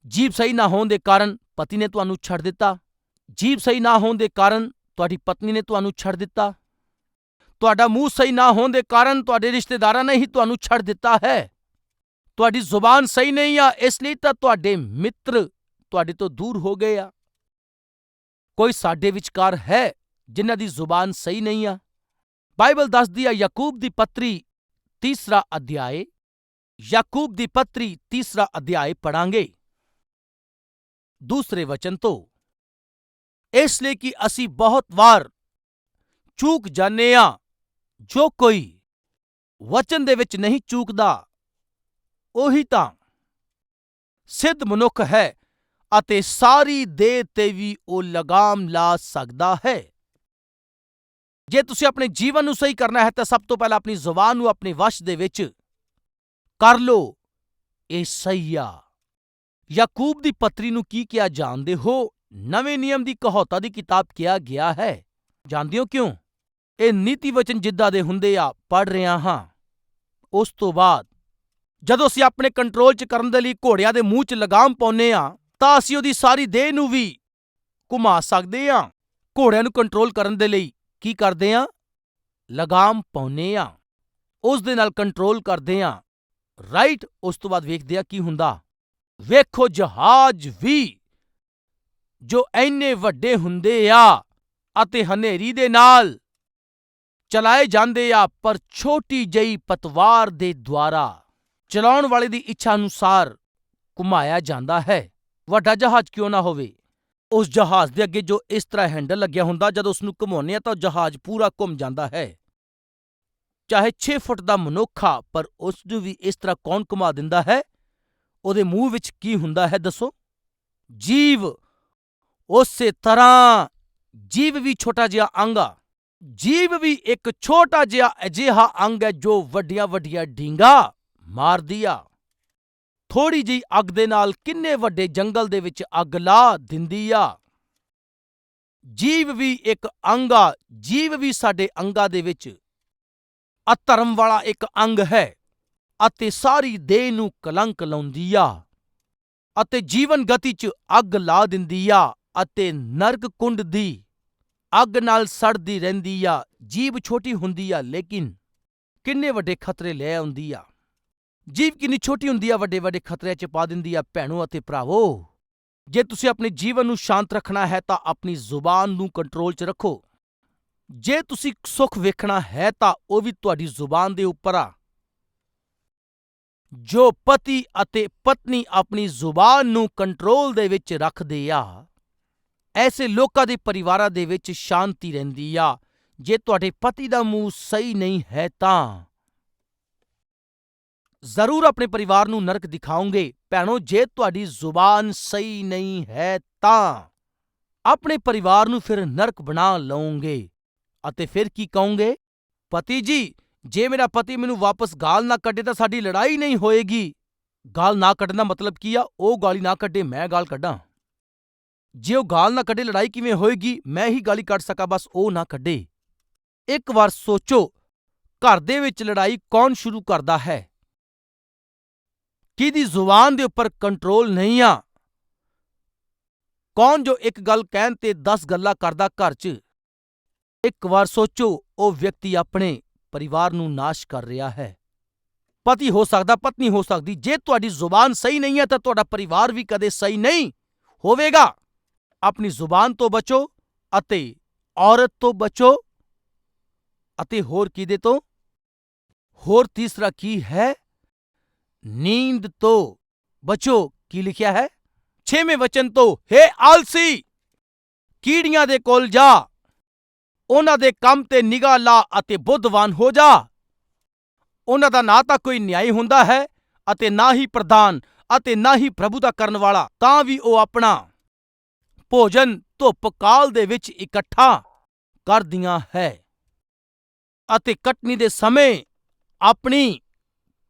ਜੀਬ ਸਹੀ ਨਾ ਹੋਣ ਦੇ ਕਾਰਨ ਪਤੀ ਨੇ ਤੁਹਾਨੂੰ ਛੱਡ ਦਿੱਤਾ। ਜੀਬ ਸਹੀ ਨਾ ਹੋਣ ਦੇ ਕਾਰਨ ਤੁਹਾਡੀ ਪਤਨੀ ਨੇ ਤੁਹਾਨੂੰ ਛੱਡ ਦਿੱਤਾ। ਤੁਹਾਡਾ ਮੂੰਹ ਸਹੀ ਨਾ ਹੋਣ ਦੇ ਕਾਰਨ ਤੁਹਾਡੇ ਰਿਸ਼ਤੇਦਾਰਾਂ ਨੇ ਹੀ ਤੁਹਾਨੂੰ ਛੱਡ ਦਿੱਤਾ ਹੈ। ਤੁਹਾਡੀ ਜ਼ੁਬਾਨ ਸਹੀ ਨਹੀਂ ਆ, ਇਸ ਲਈ ਤਾਂ ਤੁਹਾਡੇ ਮਿੱਤਰ ਤੁਹਾਡੇ ਤੋਂ ਦੂਰ ਹੋ ਗਏ ਆ। ਕੋਈ ਸਾਡੇ ਵਿਚਕਾਰ ਹੈ ਜਿਨ੍ਹਾਂ ਦੀ ਜ਼ੁਬਾਨ ਸਹੀ ਨਹੀਂ ਆ? ਬਾਈਬਲ ਦੱਸਦੀ ਆ ਯਾਕੂਬ ਦੀ ਪੱਤਰੀ ਤੀਸਰਾ ਅਧਿਆਏ, ਯਾਕੂਬ ਦੀ ਪੱਤਰੀ ਤੀਸਰਾ ਅਧਿਆਏ ਪੜਾਂਗੇ ਦੂਸਰੇ ਵਚਨ ਤੋਂ, ਇਸ ਲਈ ਕਿ ਅਸੀਂ ਬਹੁਤ ਵਾਰ ਚੂਕ ਜਾਂਦੇ ਆ ਜੋ ਕੋਈ ਵਚਨ ਦੇ ਵਿੱਚ ਨਹੀਂ ਚੂਕਦਾ, ਉਹੀ ਤਾਂ ਸਿੱਧ ਮਨੁੱਖ ਹੈ ਅਤੇ ਸਾਰੀ ਦੇਹ ਤੇ ਵੀ ਉਹ ਲਗਾਮ ਲਾ ਸਕਦਾ ਹੈ। ਜੇ ਤੁਸੀਂ ਆਪਣੇ ਜੀਵਨ ਨੂੰ ਸਹੀ ਕਰਨਾ ਹੈ ਤਾਂ ਸਭ ਤੋਂ ਪਹਿਲਾਂ ਆਪਣੀ ਜ਼ੁਬਾਨ ਨੂੰ ਆਪਣੇ ਵਸ਼ ਦੇ ਵਿੱਚ ਕਰ ਲੋ ਇਹ ਸਹੀ ਆ ਯਾਕੂਬ ਦੀ ਪੱਤਰੀ ਨੂੰ ਕੀ ਕਿਹਾ ਜਾਣਦੇ ਹੋ? ਨਵੇਂ ਨਿਯਮ ਦੀ ਕਹੌਤਾ ਦੀ ਕਿਤਾਬ ਕਿਹਾ ਗਿਆ ਹੈ। ਜਾਣਦੇ ਹੋ ਕਿਉਂ? ਇਹ ਨੀਤੀ ਵਚਨ ਜਿੱਦਾਂ ਦੇ ਹੁੰਦੇ ਆ ਪੜ ਰਿਹਾ ਹਾਂ। ਉਸ ਤੋਂ ਬਾਅਦ, ਜਦੋਂ ਅਸੀਂ ਆਪਣੇ ਕੰਟਰੋਲ 'ਚ ਕਰਨ ਦੇ ਲਈ ਘੋੜਿਆਂ ਦੇ ਮੂੰਹ 'ਚ ਲਗਾਮ ਪਾਉਨੇ ਆ ਤਾਂ ਅਸੀਂ ਉਹਦੀ ਸਾਰੀ ਦੇਹ ਨੂੰ ਵੀ ਘੁਮਾ ਸਕਦੇ ਆ ਘੋੜਿਆਂ ਨੂੰ ਕੰਟਰੋਲ ਕਰਨ ਦੇ ਲਈ ਕੀ ਕਰਦੇ ਆ ਲਗਾਮ ਪਾਉਨੇ ਆ ਉਸ ਦੇ ਨਾਲ ਕੰਟਰੋਲ ਕਰਦੇ ਆ ਰਾਈਟ, ਉਸ ਤੋਂ ਬਾਅਦ ਵੇਖਦੇ ਆ ਕੀ ਹੁੰਦਾ। ਵੇਖੋ ਜਹਾਜ਼ ਵੀ, ਜੋ ਐਨੇ ਵੱਡੇ ਹੁੰਦੇ ਆ ਅਤੇ ਹਨੇਰੀ ਦੇ ਨਾਲ ਚਲਾਏ ਜਾਂਦੇ ਆ ਪਰ ਛੋਟੀ ਜਈ ਪਤਵਾਰ ਦੇ ਦੁਆਰਾ। ਚਲਾਉਣ ਵਾਲੇ ਦੀ ਇੱਛਾ ਅਨੁਸਾਰ ਘੁਮਾਇਆ ਜਾਂਦਾ ਹੈ। ਵੱਡਾ ਜਹਾਜ਼ ਕਿਉਂ ਨਾ ਹੋਵੇ? ਉਸ ਜਹਾਜ਼ ਦੇ ਅੱਗੇ ਜੋ ਇਸ ਤਰ੍ਹਾਂ ਹੈਂਡਲ ਲੱਗਿਆ ਹੁੰਦਾ, ਜਦ ਉਸ ਨੂੰ ਘੁਮਾਉਂਦੇ ਆ ਤਾਂ ਉਹ ਜਹਾਜ਼ ਪੂਰਾ ਘੁੰਮ ਜਾਂਦਾ ਹੈ। ਚਾਹੇ 6 ਫੁੱਟ ਦਾ ਮਨੁੱਖ ਆ, ਪਰ ਉਸ ਨੂੰ ਵੀ ਇਸ ਤਰ੍ਹਾਂ ਕੌਣ ਘੁਮਾ ਦਿੰਦਾ ਹੈ? ਉਹਦੇ ਮੂੰਹ ਵਿੱਚ ਕੀ ਹੁੰਦਾ ਹੈ ਦੱਸੋ? ਜੀਵ! ਉਸੇ ਤਰ੍ਹਾਂ ਜੀਵ ਵੀ ਛੋਟਾ ਜਿਹਾ ਅੰਗ ਆ ਜੀਵ ਵੀ ਇੱਕ ਛੋਟਾ ਜਿਹਾ ਅਜਿਹਾ ਅੰਗ ਹੈ ਜੋ ਵੱਡੀਆਂ ਵੱਡੀਆਂ ਡੀਂਗਾਂ ਮਾਰਦੀ ਆ। ਥੋੜੀ ਜਿਹੀ ਅੱਗ ਦੇ ਨਾਲ ਕਿੰਨੇ ਵੱਡੇ ਜੰਗਲ ਦੇ ਵਿੱਚ ਅੱਗ ਲਾ ਦਿੰਦੀ ਆ। ਜੀਵ ਵੀ ਇੱਕ ਅੰਗ ਆ, ਜੀਵ ਵੀ ਸਾਡੇ ਅੰਗਾਂ ਦੇ ਵਿੱਚ। ਅਧਰਮ ਵਾਲਾ ਇੱਕ ਅੰਗ ਹੈ, ਅਤੇ ਸਾਰੀ ਦੇਹ ਨੂੰ ਕਲੰਕ ਲਾਉਂਦੀ ਆ, ਅਤੇ ਜੀਵਨ ਗਤੀ 'ਚ ਅੱਗ ਲਾ ਦਿੰਦੀ ਆ, ਅਤੇ ਨਰਕ ਕੁੰਡ ਦੀ ਅੱਗ ਨਾਲ ਸੜਦੀ ਰਹਿੰਦੀ ਆ ਜੀਵ ਛੋਟੀ ਹੁੰਦੀ ਆ, ਲੇਕਿਨ ਕਿੰਨੇ ਵੱਡੇ ਖਤਰੇ ਲੈ ਆਉਂਦੀ ਆ। ਜੀਵ ਕਿੰਨੀ ਛੋਟੀ ਹੁੰਦੀ ਆ, ਵੱਡੇ ਵੱਡੇ ਖਤਰੇ 'ਚ ਪਾ ਦਿੰਦੀ ਆ, ਭੈਣੋ ਅਤੇ ਭਰਾਵੋ। ਜੇ ਤੁਸੀਂ ਆਪਣੇ ਜੀਵਨ ਨੂੰ ਸ਼ਾਂਤ ਰੱਖਣਾ ਹੈ, ਤਾਂ ਆਪਣੀ ਜ਼ੁਬਾਨ ਨੂੰ ਕੰਟਰੋਲ 'ਚ ਰੱਖੋ। ਜੇ ਤੁਸੀਂ ਸੁੱਖ ਵੇਖਣਾ ਹੈ, ਤਾਂ ਉਹ ਵੀ ਤੁਹਾਡੀ ਜ਼ੁਬਾਨ ਦੇ ਉੱਪਰ ਆ। ਜੋ ਪਤੀ ਅਤੇ ਪਤਨੀ ਆਪਣੀ ਜ਼ੁਬਾਨ ਨੂੰ ਕੰਟਰੋਲ ਦੇ ਵਿੱਚ ਰੱਖਦੇ ਆ। ਐਸੇ ਲੋਕਾਂ ਦੇ ਪਰਿਵਾਰਾਂ ਦੇ ਵਿੱਚ ਸ਼ਾਂਤੀ ਰਹਿੰਦੀ ਆ। ਜੇ ਤੁਹਾਡੇ ਪਤੀ ਦਾ ਮੂੰਹ ਸਹੀ ਨਹੀਂ ਹੈ ਤਾਂ। ਜ਼ਰੂਰ ਆਪਣੇ ਪਰਿਵਾਰ ਨੂੰ ਨਰਕ ਦਿਖਾਓਗੇ। ਭੈਣੋ, ਜੇ ਤੁਹਾਡੀ ਜ਼ੁਬਾਨ ਸਹੀ ਨਹੀਂ ਹੈ ਤਾਂ। ਆਪਣੇ ਪਰਿਵਾਰ ਨੂੰ ਫਿਰ ਨਰਕ ਬਣਾ ਲਓਗੇ। ਅਤੇ ਫਿਰ ਕੀ ਕਹੋਗੇ? ਪਤੀ ਜੀ, ਜੇ ਮੇਰਾ ਪਤੀ ਮੈਨੂੰ ਵਾਪਸ ਗਾਲ ਨਾ ਕੱਢੇ ਤਾਂ ਸਾਡੀ ਲੜਾਈ ਨਹੀਂ ਹੋਏਗੀ। ਗਾਲ ਨਾ ਕੱਢਣ ਦਾ ਮਤਲਬ ਕੀ ਆ? ਉਹ ਗਾਲੀ ਨਾ ਕੱਢੇ, ਮੈਂ ਗਾਲ ਕੱਢਾਂ। ਜੇ ਉਹ ਗਾਲ ਨਾ ਕੱਢੇ, ਲੜਾਈ ਕਿਵੇਂ ਹੋਏਗੀ? ਮੈਂ ਹੀ ਗਾਲੀ ਕੱਢ ਸਕਾਂ, ਬਸ ਉਹ ਨਾ ਕੱਢੇ। ਇੱਕ ਵਾਰ ਸੋਚੋ, ਘਰ ਦੇ ਵਿੱਚ ਲੜਾਈ ਕੌਣ ਸ਼ੁਰੂ ਕਰਦਾ ਹੈ? ਕਿਹਦੀ ਜ਼ੁਬਾਨ ਦੇ ਉੱਪਰ ਕੰਟਰੋਲ ਨਹੀਂ ਆ? ਕੌਣ ਜੋ ਇੱਕ ਗੱਲ ਕਹਿਣ ਤੇ 10 ਗੱਲਾਂ ਕਰਦਾ ਘਰ 'ਚ? ਇੱਕ ਵਾਰ ਸੋਚੋ, ਉਹ ਵਿਅਕਤੀ ਆਪਣੇ ਪਰਿਵਾਰ ਨੂੰ ਨਾਸ਼ ਕਰ ਰਿਹਾ ਹੈ। ਪਤੀ ਹੋ ਸਕਦਾ, ਪਤਨੀ ਹੋ ਸਕਦੀ। ਜੇ ਤੁਹਾਡੀ ਜ਼ੁਬਾਨ ਸਹੀ ਨਹੀਂ ਹੈ, ਤਾਂ ਤੁਹਾਡਾ ਪਰਿਵਾਰ ਵੀ ਕਦੇ ਸਹੀ ਨਹੀਂ ਹੋਵੇਗਾ। ਆਪਣੀ ਜ਼ੁਬਾਨ ਤੋਂ ਬਚੋ ਅਤੇ ਔਰਤ ਤੋਂ ਬਚੋ ਅਤੇ ਹੋਰ ਕਿਹਦੇ ਤੋਂ? ਹੋਰ ਤੀਸਰਾ ਕੀ ਹੈ? ਨੀਂਦ ਤੋਂ ਬਚੋ, ਕੀ ਲਿਖਿਆ ਹੈ? ਛੇਵੇਂ ਵਚਨ ਤੋਂ, ਹੇ ਆਲਸੀ! ਕੀੜੀਆਂ ਦੇ ਕੋਲ ਜਾ। ਉਹਨਾਂ ਦੇ ਕੰਮ ਤੇ ਨਿਗਾਹ ਲਾ ਅਤੇ ਬੁੱਧਵਾਨ ਹੋ ਜਾ। ਉਹਨਾਂ ਦਾ ਨਾ ਤਾਂ ਕੋਈ ਨਿਆਈ ਹੁੰਦਾ ਹੈ ਅਤੇ ਨਾ ਹੀ ਪ੍ਰਧਾਨ ਅਤੇ ਨਾ ਹੀ ਪ੍ਰਭੂ ਦਾ ਕਰਨ ਵਾਲਾ, ਤਾਂ ਵੀ ਉਹ ਆਪਣਾ। ਭੋਜਨ ਧੁੱਪ ਕਾਲ ਦੇ ਵਿੱਚ ਇਕੱਠਾ ਕਰਦੀਆਂ ਹੈ ਅਤੇ ਕਟਨੀ ਦੇ ਸਮੇਂ ਆਪਣੀ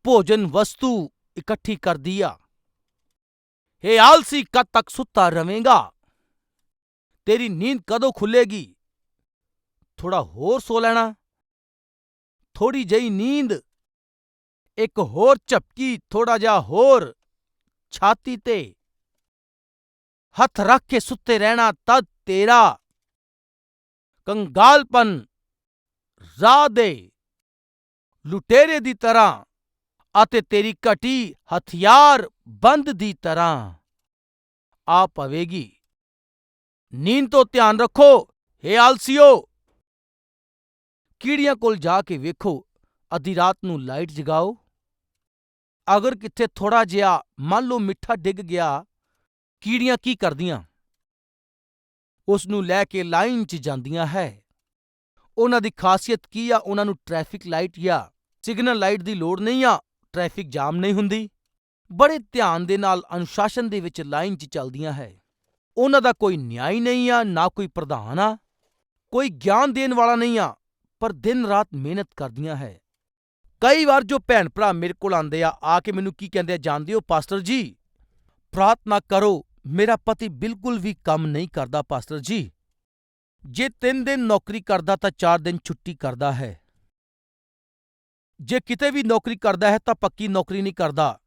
ਭੋਜਨ ਵਸਤੂ ਇਕੱਠੀ ਕਰਦੀ ਆ। ਹੇ ਆਲਸੀ, ਕਦ ਤੱਕ ਸੁੱਤਾ ਰਵੇਂਗਾ? ਤੇਰੀ ਨੀਂਦ ਕਦੋਂ ਖੁੱਲੇਗੀ ਥੋੜਾ ਹੋਰ ਸੋ ਲੈਣਾ। ਥੋੜੀ ਜਿਹੀ ਨੀਂਦ। ਇੱਕ ਹੋਰ ਝਪਕੀ ਥੋੜਾ ਜਿਹਾ ਹੋਰ ਛਾਤੀ ਤੇ। ਹੱਥ ਰੱਖ ਕੇ ਸੁੱਤੇ ਰਹਿਣਾ ਤਦ ਤੇਰਾ। ਕੰਗਾਲਪਨ ਰਾਹ ਦੇ ਲੁਟੇਰੇ ਦੀ ਤਰ੍ਹਾਂ ਅਤੇ ਤੇਰੀ ਘਟੀ ਹਥਿਆਰ ਬੰਦ ਦੀ ਤਰ੍ਹਾਂ ਆ ਪਵੇਗੀ। ਨੀਂਦ ਤੋਂ ਧਿਆਨ ਰੱਖੋ, ਹੇ ਆਲਸੀਓ। ਕੀੜੀਆਂ ਕੋਲ ਜਾ ਕੇ ਵੇਖੋ, ਅੱਧੀ ਰਾਤ ਨੂੰ ਲਾਈਟ ਜਗਾਓ। ਅਗਰ ਕਿੱਥੇ ਥੋੜਾ ਜਿਹਾ ਮੰਨ ਲਓ ਮਿੱਠਾ ਡਿੱਗ ਗਿਆ ਕੀੜੀਆਂ ਕੀ ਕਰਦੀਆਂ? ਉਸ ਨੂੰ ਲੈ ਕੇ ਲਾਈਨ 'ਚ ਜਾਂਦੀਆਂ ਹੈ। ਉਹਨਾਂ ਦੀ ਖਾਸੀਅਤ ਕੀ ਆ? ਉਹਨਾਂ ਨੂੰ ਟ੍ਰੈਫਿਕ ਲਾਈਟ ਜਾਂ ਸਿਗਨਲ ਲਾਈਟ ਦੀ ਲੋੜ ਨਹੀਂ ਆ? ਟ੍ਰੈਫਿਕ ਜਾਮ ਨਹੀਂ ਹੁੰਦੀ? ਬੜੇ ਧਿਆਨ ਦੇ ਨਾਲ ਅਨੁਸ਼ਾਸਨ ਦੇ ਵਿੱਚ ਲਾਈਨ 'ਚ ਚੱਲਦੀਆਂ ਹੈ। ਉਹਨਾਂ ਦਾ ਕੋਈ ਨਿਆਈ ਨਹੀਂ ਆ, ਨਾ ਕੋਈ ਪ੍ਰਧਾਨ ਆ। ਕੋਈ ਗਿਆਨ ਦੇਣ ਵਾਲਾ ਨਹੀਂ ਆ, ਪਰ ਦਿਨ ਰਾਤ ਮਿਹਨਤ ਕਰਦੀਆਂ ਹੈ। ਕਈ ਵਾਰ ਜੋ ਭੈਣ ਭਰਾ ਮੇਰੇ ਕੋਲ ਆਂਦੇ ਆ ਆ ਕੇ ਮੈਨੂੰ ਕੀ ਕਹਿੰਦੇ ਆ, ਜਾਣਦੇ ਹੋ ਪਾਸਟਰ ਜੀ? ਪ੍ਰਾਰਥਨਾ ਕਰੋ, ਮੇਰਾ ਪਤੀ ਬਿਲਕੁਲ ਵੀ ਕੰਮ ਨਹੀਂ ਕਰਦਾ, ਪਾਸਟਰ ਜੀ। ਜੇ 3 ਦਿਨ ਨੌਕਰੀ ਕਰਦਾ ਤਾਂ 4 ਦਿਨ ਛੁੱਟੀ ਕਰਦਾ ਹੈ। ਜੇ ਕਿਤੇ ਵੀ ਨੌਕਰੀ ਕਰਦਾ ਹੈ ਤਾਂ ਪੱਕੀ ਨੌਕਰੀ ਨਹੀਂ ਕਰਦਾ।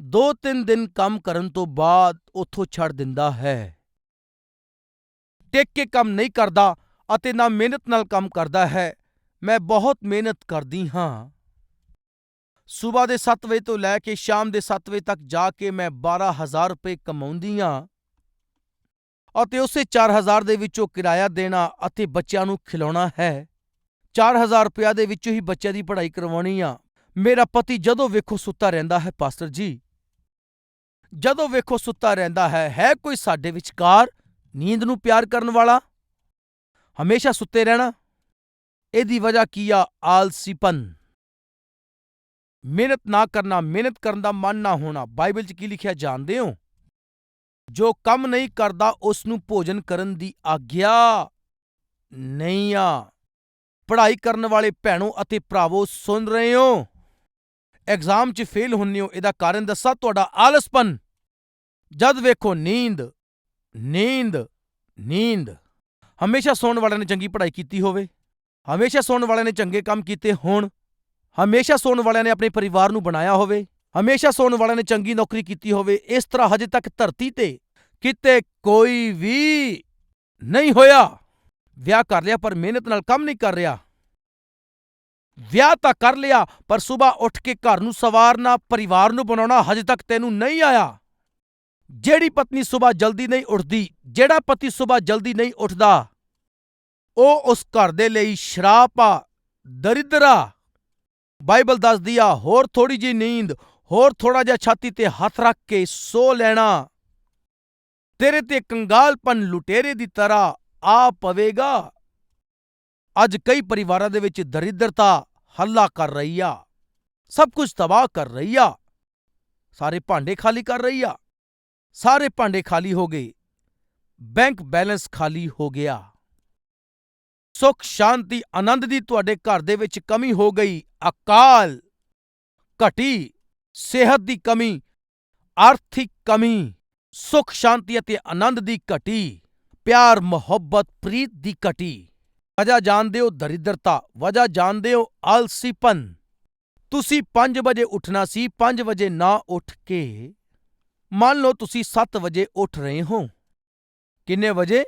2-3 ਦਿਨ ਕੰਮ ਕਰਨ ਤੋਂ ਬਾਅਦ ਉੱਥੋਂ ਛੱਡ ਦਿੰਦਾ ਹੈ। ਟਿਕ ਕੇ ਕੰਮ ਨਹੀਂ ਕਰਦਾ ਅਤੇ ਨਾ ਮਿਹਨਤ ਨਾਲ ਕੰਮ ਕਰਦਾ ਹੈ। ਮੈਂ ਬਹੁਤ ਮਿਹਨਤ ਕਰਦੀ ਹਾਂ। ਸਵੇਰ ਦੇ 7 ਵਜੇ ਤੋਂ ਲੈ ਕੇ ਸ਼ਾਮ ਦੇ 7 ਵਜੇ ਤੱਕ ਜਾ ਕੇ ਮੈਂ 12000 ਰੁਪਏ ਕਮਾਉਂਦੀ ਹਾਂ ਅਤੇ ਉਸੇ 4000 ਦੇ ਵਿੱਚੋਂ ਕਿਰਾਇਆ ਦੇਣਾ ਅਤੇ ਬੱਚਿਆਂ ਨੂੰ ਖਿਲਾਉਣਾ ਹੈ। 4000 ਰੁਪਇਆ ਦੇ ਵਿੱਚੋਂ ਹੀ ਬੱਚਿਆਂ ਦੀ ਪੜ੍ਹਾਈ ਕਰਵਾਉਣੀ ਆ। ਮੇਰਾ ਪਤੀ ਜਦੋਂ ਵੇਖੋ ਸੁੱਤਾ ਰਹਿੰਦਾ ਹੈ, ਪਾਸਟਰ ਜੀ। ਜਦੋਂ ਵੇਖੋ ਸੁੱਤਾ ਰਹਿੰਦਾ ਹੈ ਹੈ ਕੋਈ ਸਾਡੇ ਵਿਚਕਾਰ ਨੀਂਦ ਨੂੰ ਪਿਆਰ ਕਰਨ ਵਾਲਾ? ਹਮੇਸ਼ਾ ਸੁੱਤੇ ਰਹਿਣਾ। ਇਹਦੀ ਵਜ੍ਹਾ ਕੀ ਆ? ਆਲਸੀਪਨ। ਮਿਹਨਤ ਨਾ ਕਰਨਾ, ਮਿਹਨਤ ਕਰਨ ਦਾ ਮਨ ਨਾ ਹੋਣਾ। ਬਾਈਬਲ 'ਚ ਕੀ ਲਿਖਿਆ, ਜਾਣਦੇ ਹੋ? ਜੋ ਕੰਮ ਨਹੀਂ ਕਰਦਾ ਉਸ ਨੂੰ ਭੋਜਨ ਕਰਨ ਦੀ ਆਗਿਆ ਨਹੀਂ ਆ। ਪੜ੍ਹਾਈ ਕਰਨ ਵਾਲੇ ਭੈਣੋ ਅਤੇ ਭਰਾਵੋ, ਸੁਣ ਰਹੇ ਹੋ? ਐਗਜ਼ਾਮ 'ਚ ਫੇਲ ਹੁੰਨੇ ਹੋ, ਇਹਦਾ ਕਾਰਨ ਦੱਸਾਂ, ਤੁਹਾਡਾ ਆਲਸਪਨ। ਜਦ ਵੇਖੋ, ਨੀਂਦ ਨੀਂਦ ਨੀਂਦ। ਹਮੇਸ਼ਾ ਸੌਣ ਵਾਲਿਆਂ ਨੇ ਚੰਗੀ ਪੜ੍ਹਾਈ ਕੀਤੀ ਹੋਵੇ। ਹਮੇਸ਼ਾ ਸੌਣ ਵਾਲਿਆਂ ਨੇ ਚੰਗੇ ਕੰਮ ਕੀਤੇ ਹੋਣ। ਹਮੇਸ਼ਾ ਸੌਣ ਵਾਲਿਆਂ ਨੇ ਆਪਣੇ ਪਰਿਵਾਰ ਨੂੰ ਬਣਾਇਆ ਹੋਵੇ, ਹਮੇਸ਼ਾ ਸੌਣ ਵਾਲਿਆਂ ਨੇ ਚੰਗੀ ਨੌਕਰੀ ਕੀਤੀ ਹੋਵੇ, ਇਸ ਤਰ੍ਹਾਂ ਹਜੇ ਤੱਕ ਧਰਤੀ ਤੇ ਕਿਤੇ ਕੋਈ ਵੀ ਨਹੀਂ ਹੋਇਆ। ਵਿਆਹ ਕਰ ਲਿਆ ਪਰ ਮਿਹਨਤ ਨਾਲ ਕੰਮ ਨਹੀਂ ਕਰ ਰਿਹਾ। ਵਿਆਹ ਤਾਂ ਕਰ ਲਿਆ, ਪਰ ਸਵੇਰ ਉੱਠ ਕੇ ਘਰ ਨੂੰ ਸਵਾਰਨਾ, ਪਰਿਵਾਰ ਨੂੰ ਬਣਾਉਣਾ ਹਜੇ ਤੱਕ ਤੈਨੂੰ ਨਹੀਂ ਆਇਆ। ਜਿਹੜੀ ਪਤਨੀ ਸਵੇਰ ਜਲਦੀ ਨਹੀਂ ਉੱਠਦੀ, ਜਿਹੜਾ ਪਤੀ ਸਵੇਰ ਜਲਦੀ ਨਹੀਂ ਉੱਠਦਾ, ਉਹ ਉਸ ਘਰ ਦੇ ਲਈ ਸ਼ਰਾਪ ਆ ਦਰਿਦਰਾ ਬਾਈਬਲ ਦੱਸਦੀ ਆ, ਹੋਰ ਥੋੜੀ ਜੀ ਨੀਂਦ, ਹੋਰ ਥੋੜਾ ਜਿਹਾ ਛਾਤੀ ਤੇ ਹੱਥ ਰੱਖ ਕੇ ਸੋ ਲੈਣਾ। ਤੇਰੇ ਤੇ ਕੰਗਾਲਪਨ ਲੁਟੇਰੇ ਦੀ ਤਰ੍ਹਾਂ ਆ ਪਵੇਗਾ। ਅੱਜ ਕਈ ਪਰਿਵਾਰਾਂ ਦੇ ਵਿੱਚ ਦਰਿਦਰਤਾ ਹੱਲਾ ਕਰ ਰਹੀ ਆ। ਸਭ ਕੁਝ ਤਬਾਹ ਕਰ ਰਹੀ ਆ। ਸਾਰੇ ਭਾਂਡੇ ਖਾਲੀ ਕਰ ਰਹੀ ਆ। ਸਾਰੇ ਭਾਂਡੇ ਖਾਲੀ ਹੋ ਗਏ। ਬੈਂਕ ਬੈਲੈਂਸ ਖਾਲੀ ਹੋ ਗਿਆ। ਸੁਖ, ਸ਼ਾਂਤੀ, ਆਨੰਦ ਦੀ ਤੁਹਾਡੇ ਘਰ ਦੇ ਵਿੱਚ ਕਮੀ ਹੋ ਗਈ, ਅਕਾਲ। ਘਟੀ, ਸਿਹਤ ਦੀ ਕਮੀ, ਆਰਥਿਕ ਕਮੀ, ਸੁਖ, ਸ਼ਾਂਤੀ ਅਤੇ ਆਨੰਦ ਦੀ ਘਟੀ, ਪਿਆਰ, ਮੁਹੱਬਤ, ਪ੍ਰੀਤ ਦੀ ਘਟੀ। ਵਜ੍ਹਾ ਜਾਣਦੇ ਹੋ ਦਰਿਦਰਤਾ, ਵਜ੍ਹਾ ਜਾਣਦੇ ਹੋ ਆਲਸੀਪਨ। ਤੁਸੀਂ 5 ਵਜੇ ਉੱਠਣਾ ਸੀ 5 ਵਜੇ ਨਾ ਉੱਠ ਕੇ। ਮੰਨ ਲਓ ਤੁਸੀਂ 7 ਵਜੇ ਉੱਠ ਰਹੇ ਹੋ। ਕਿੰਨੇ ਵਜੇ?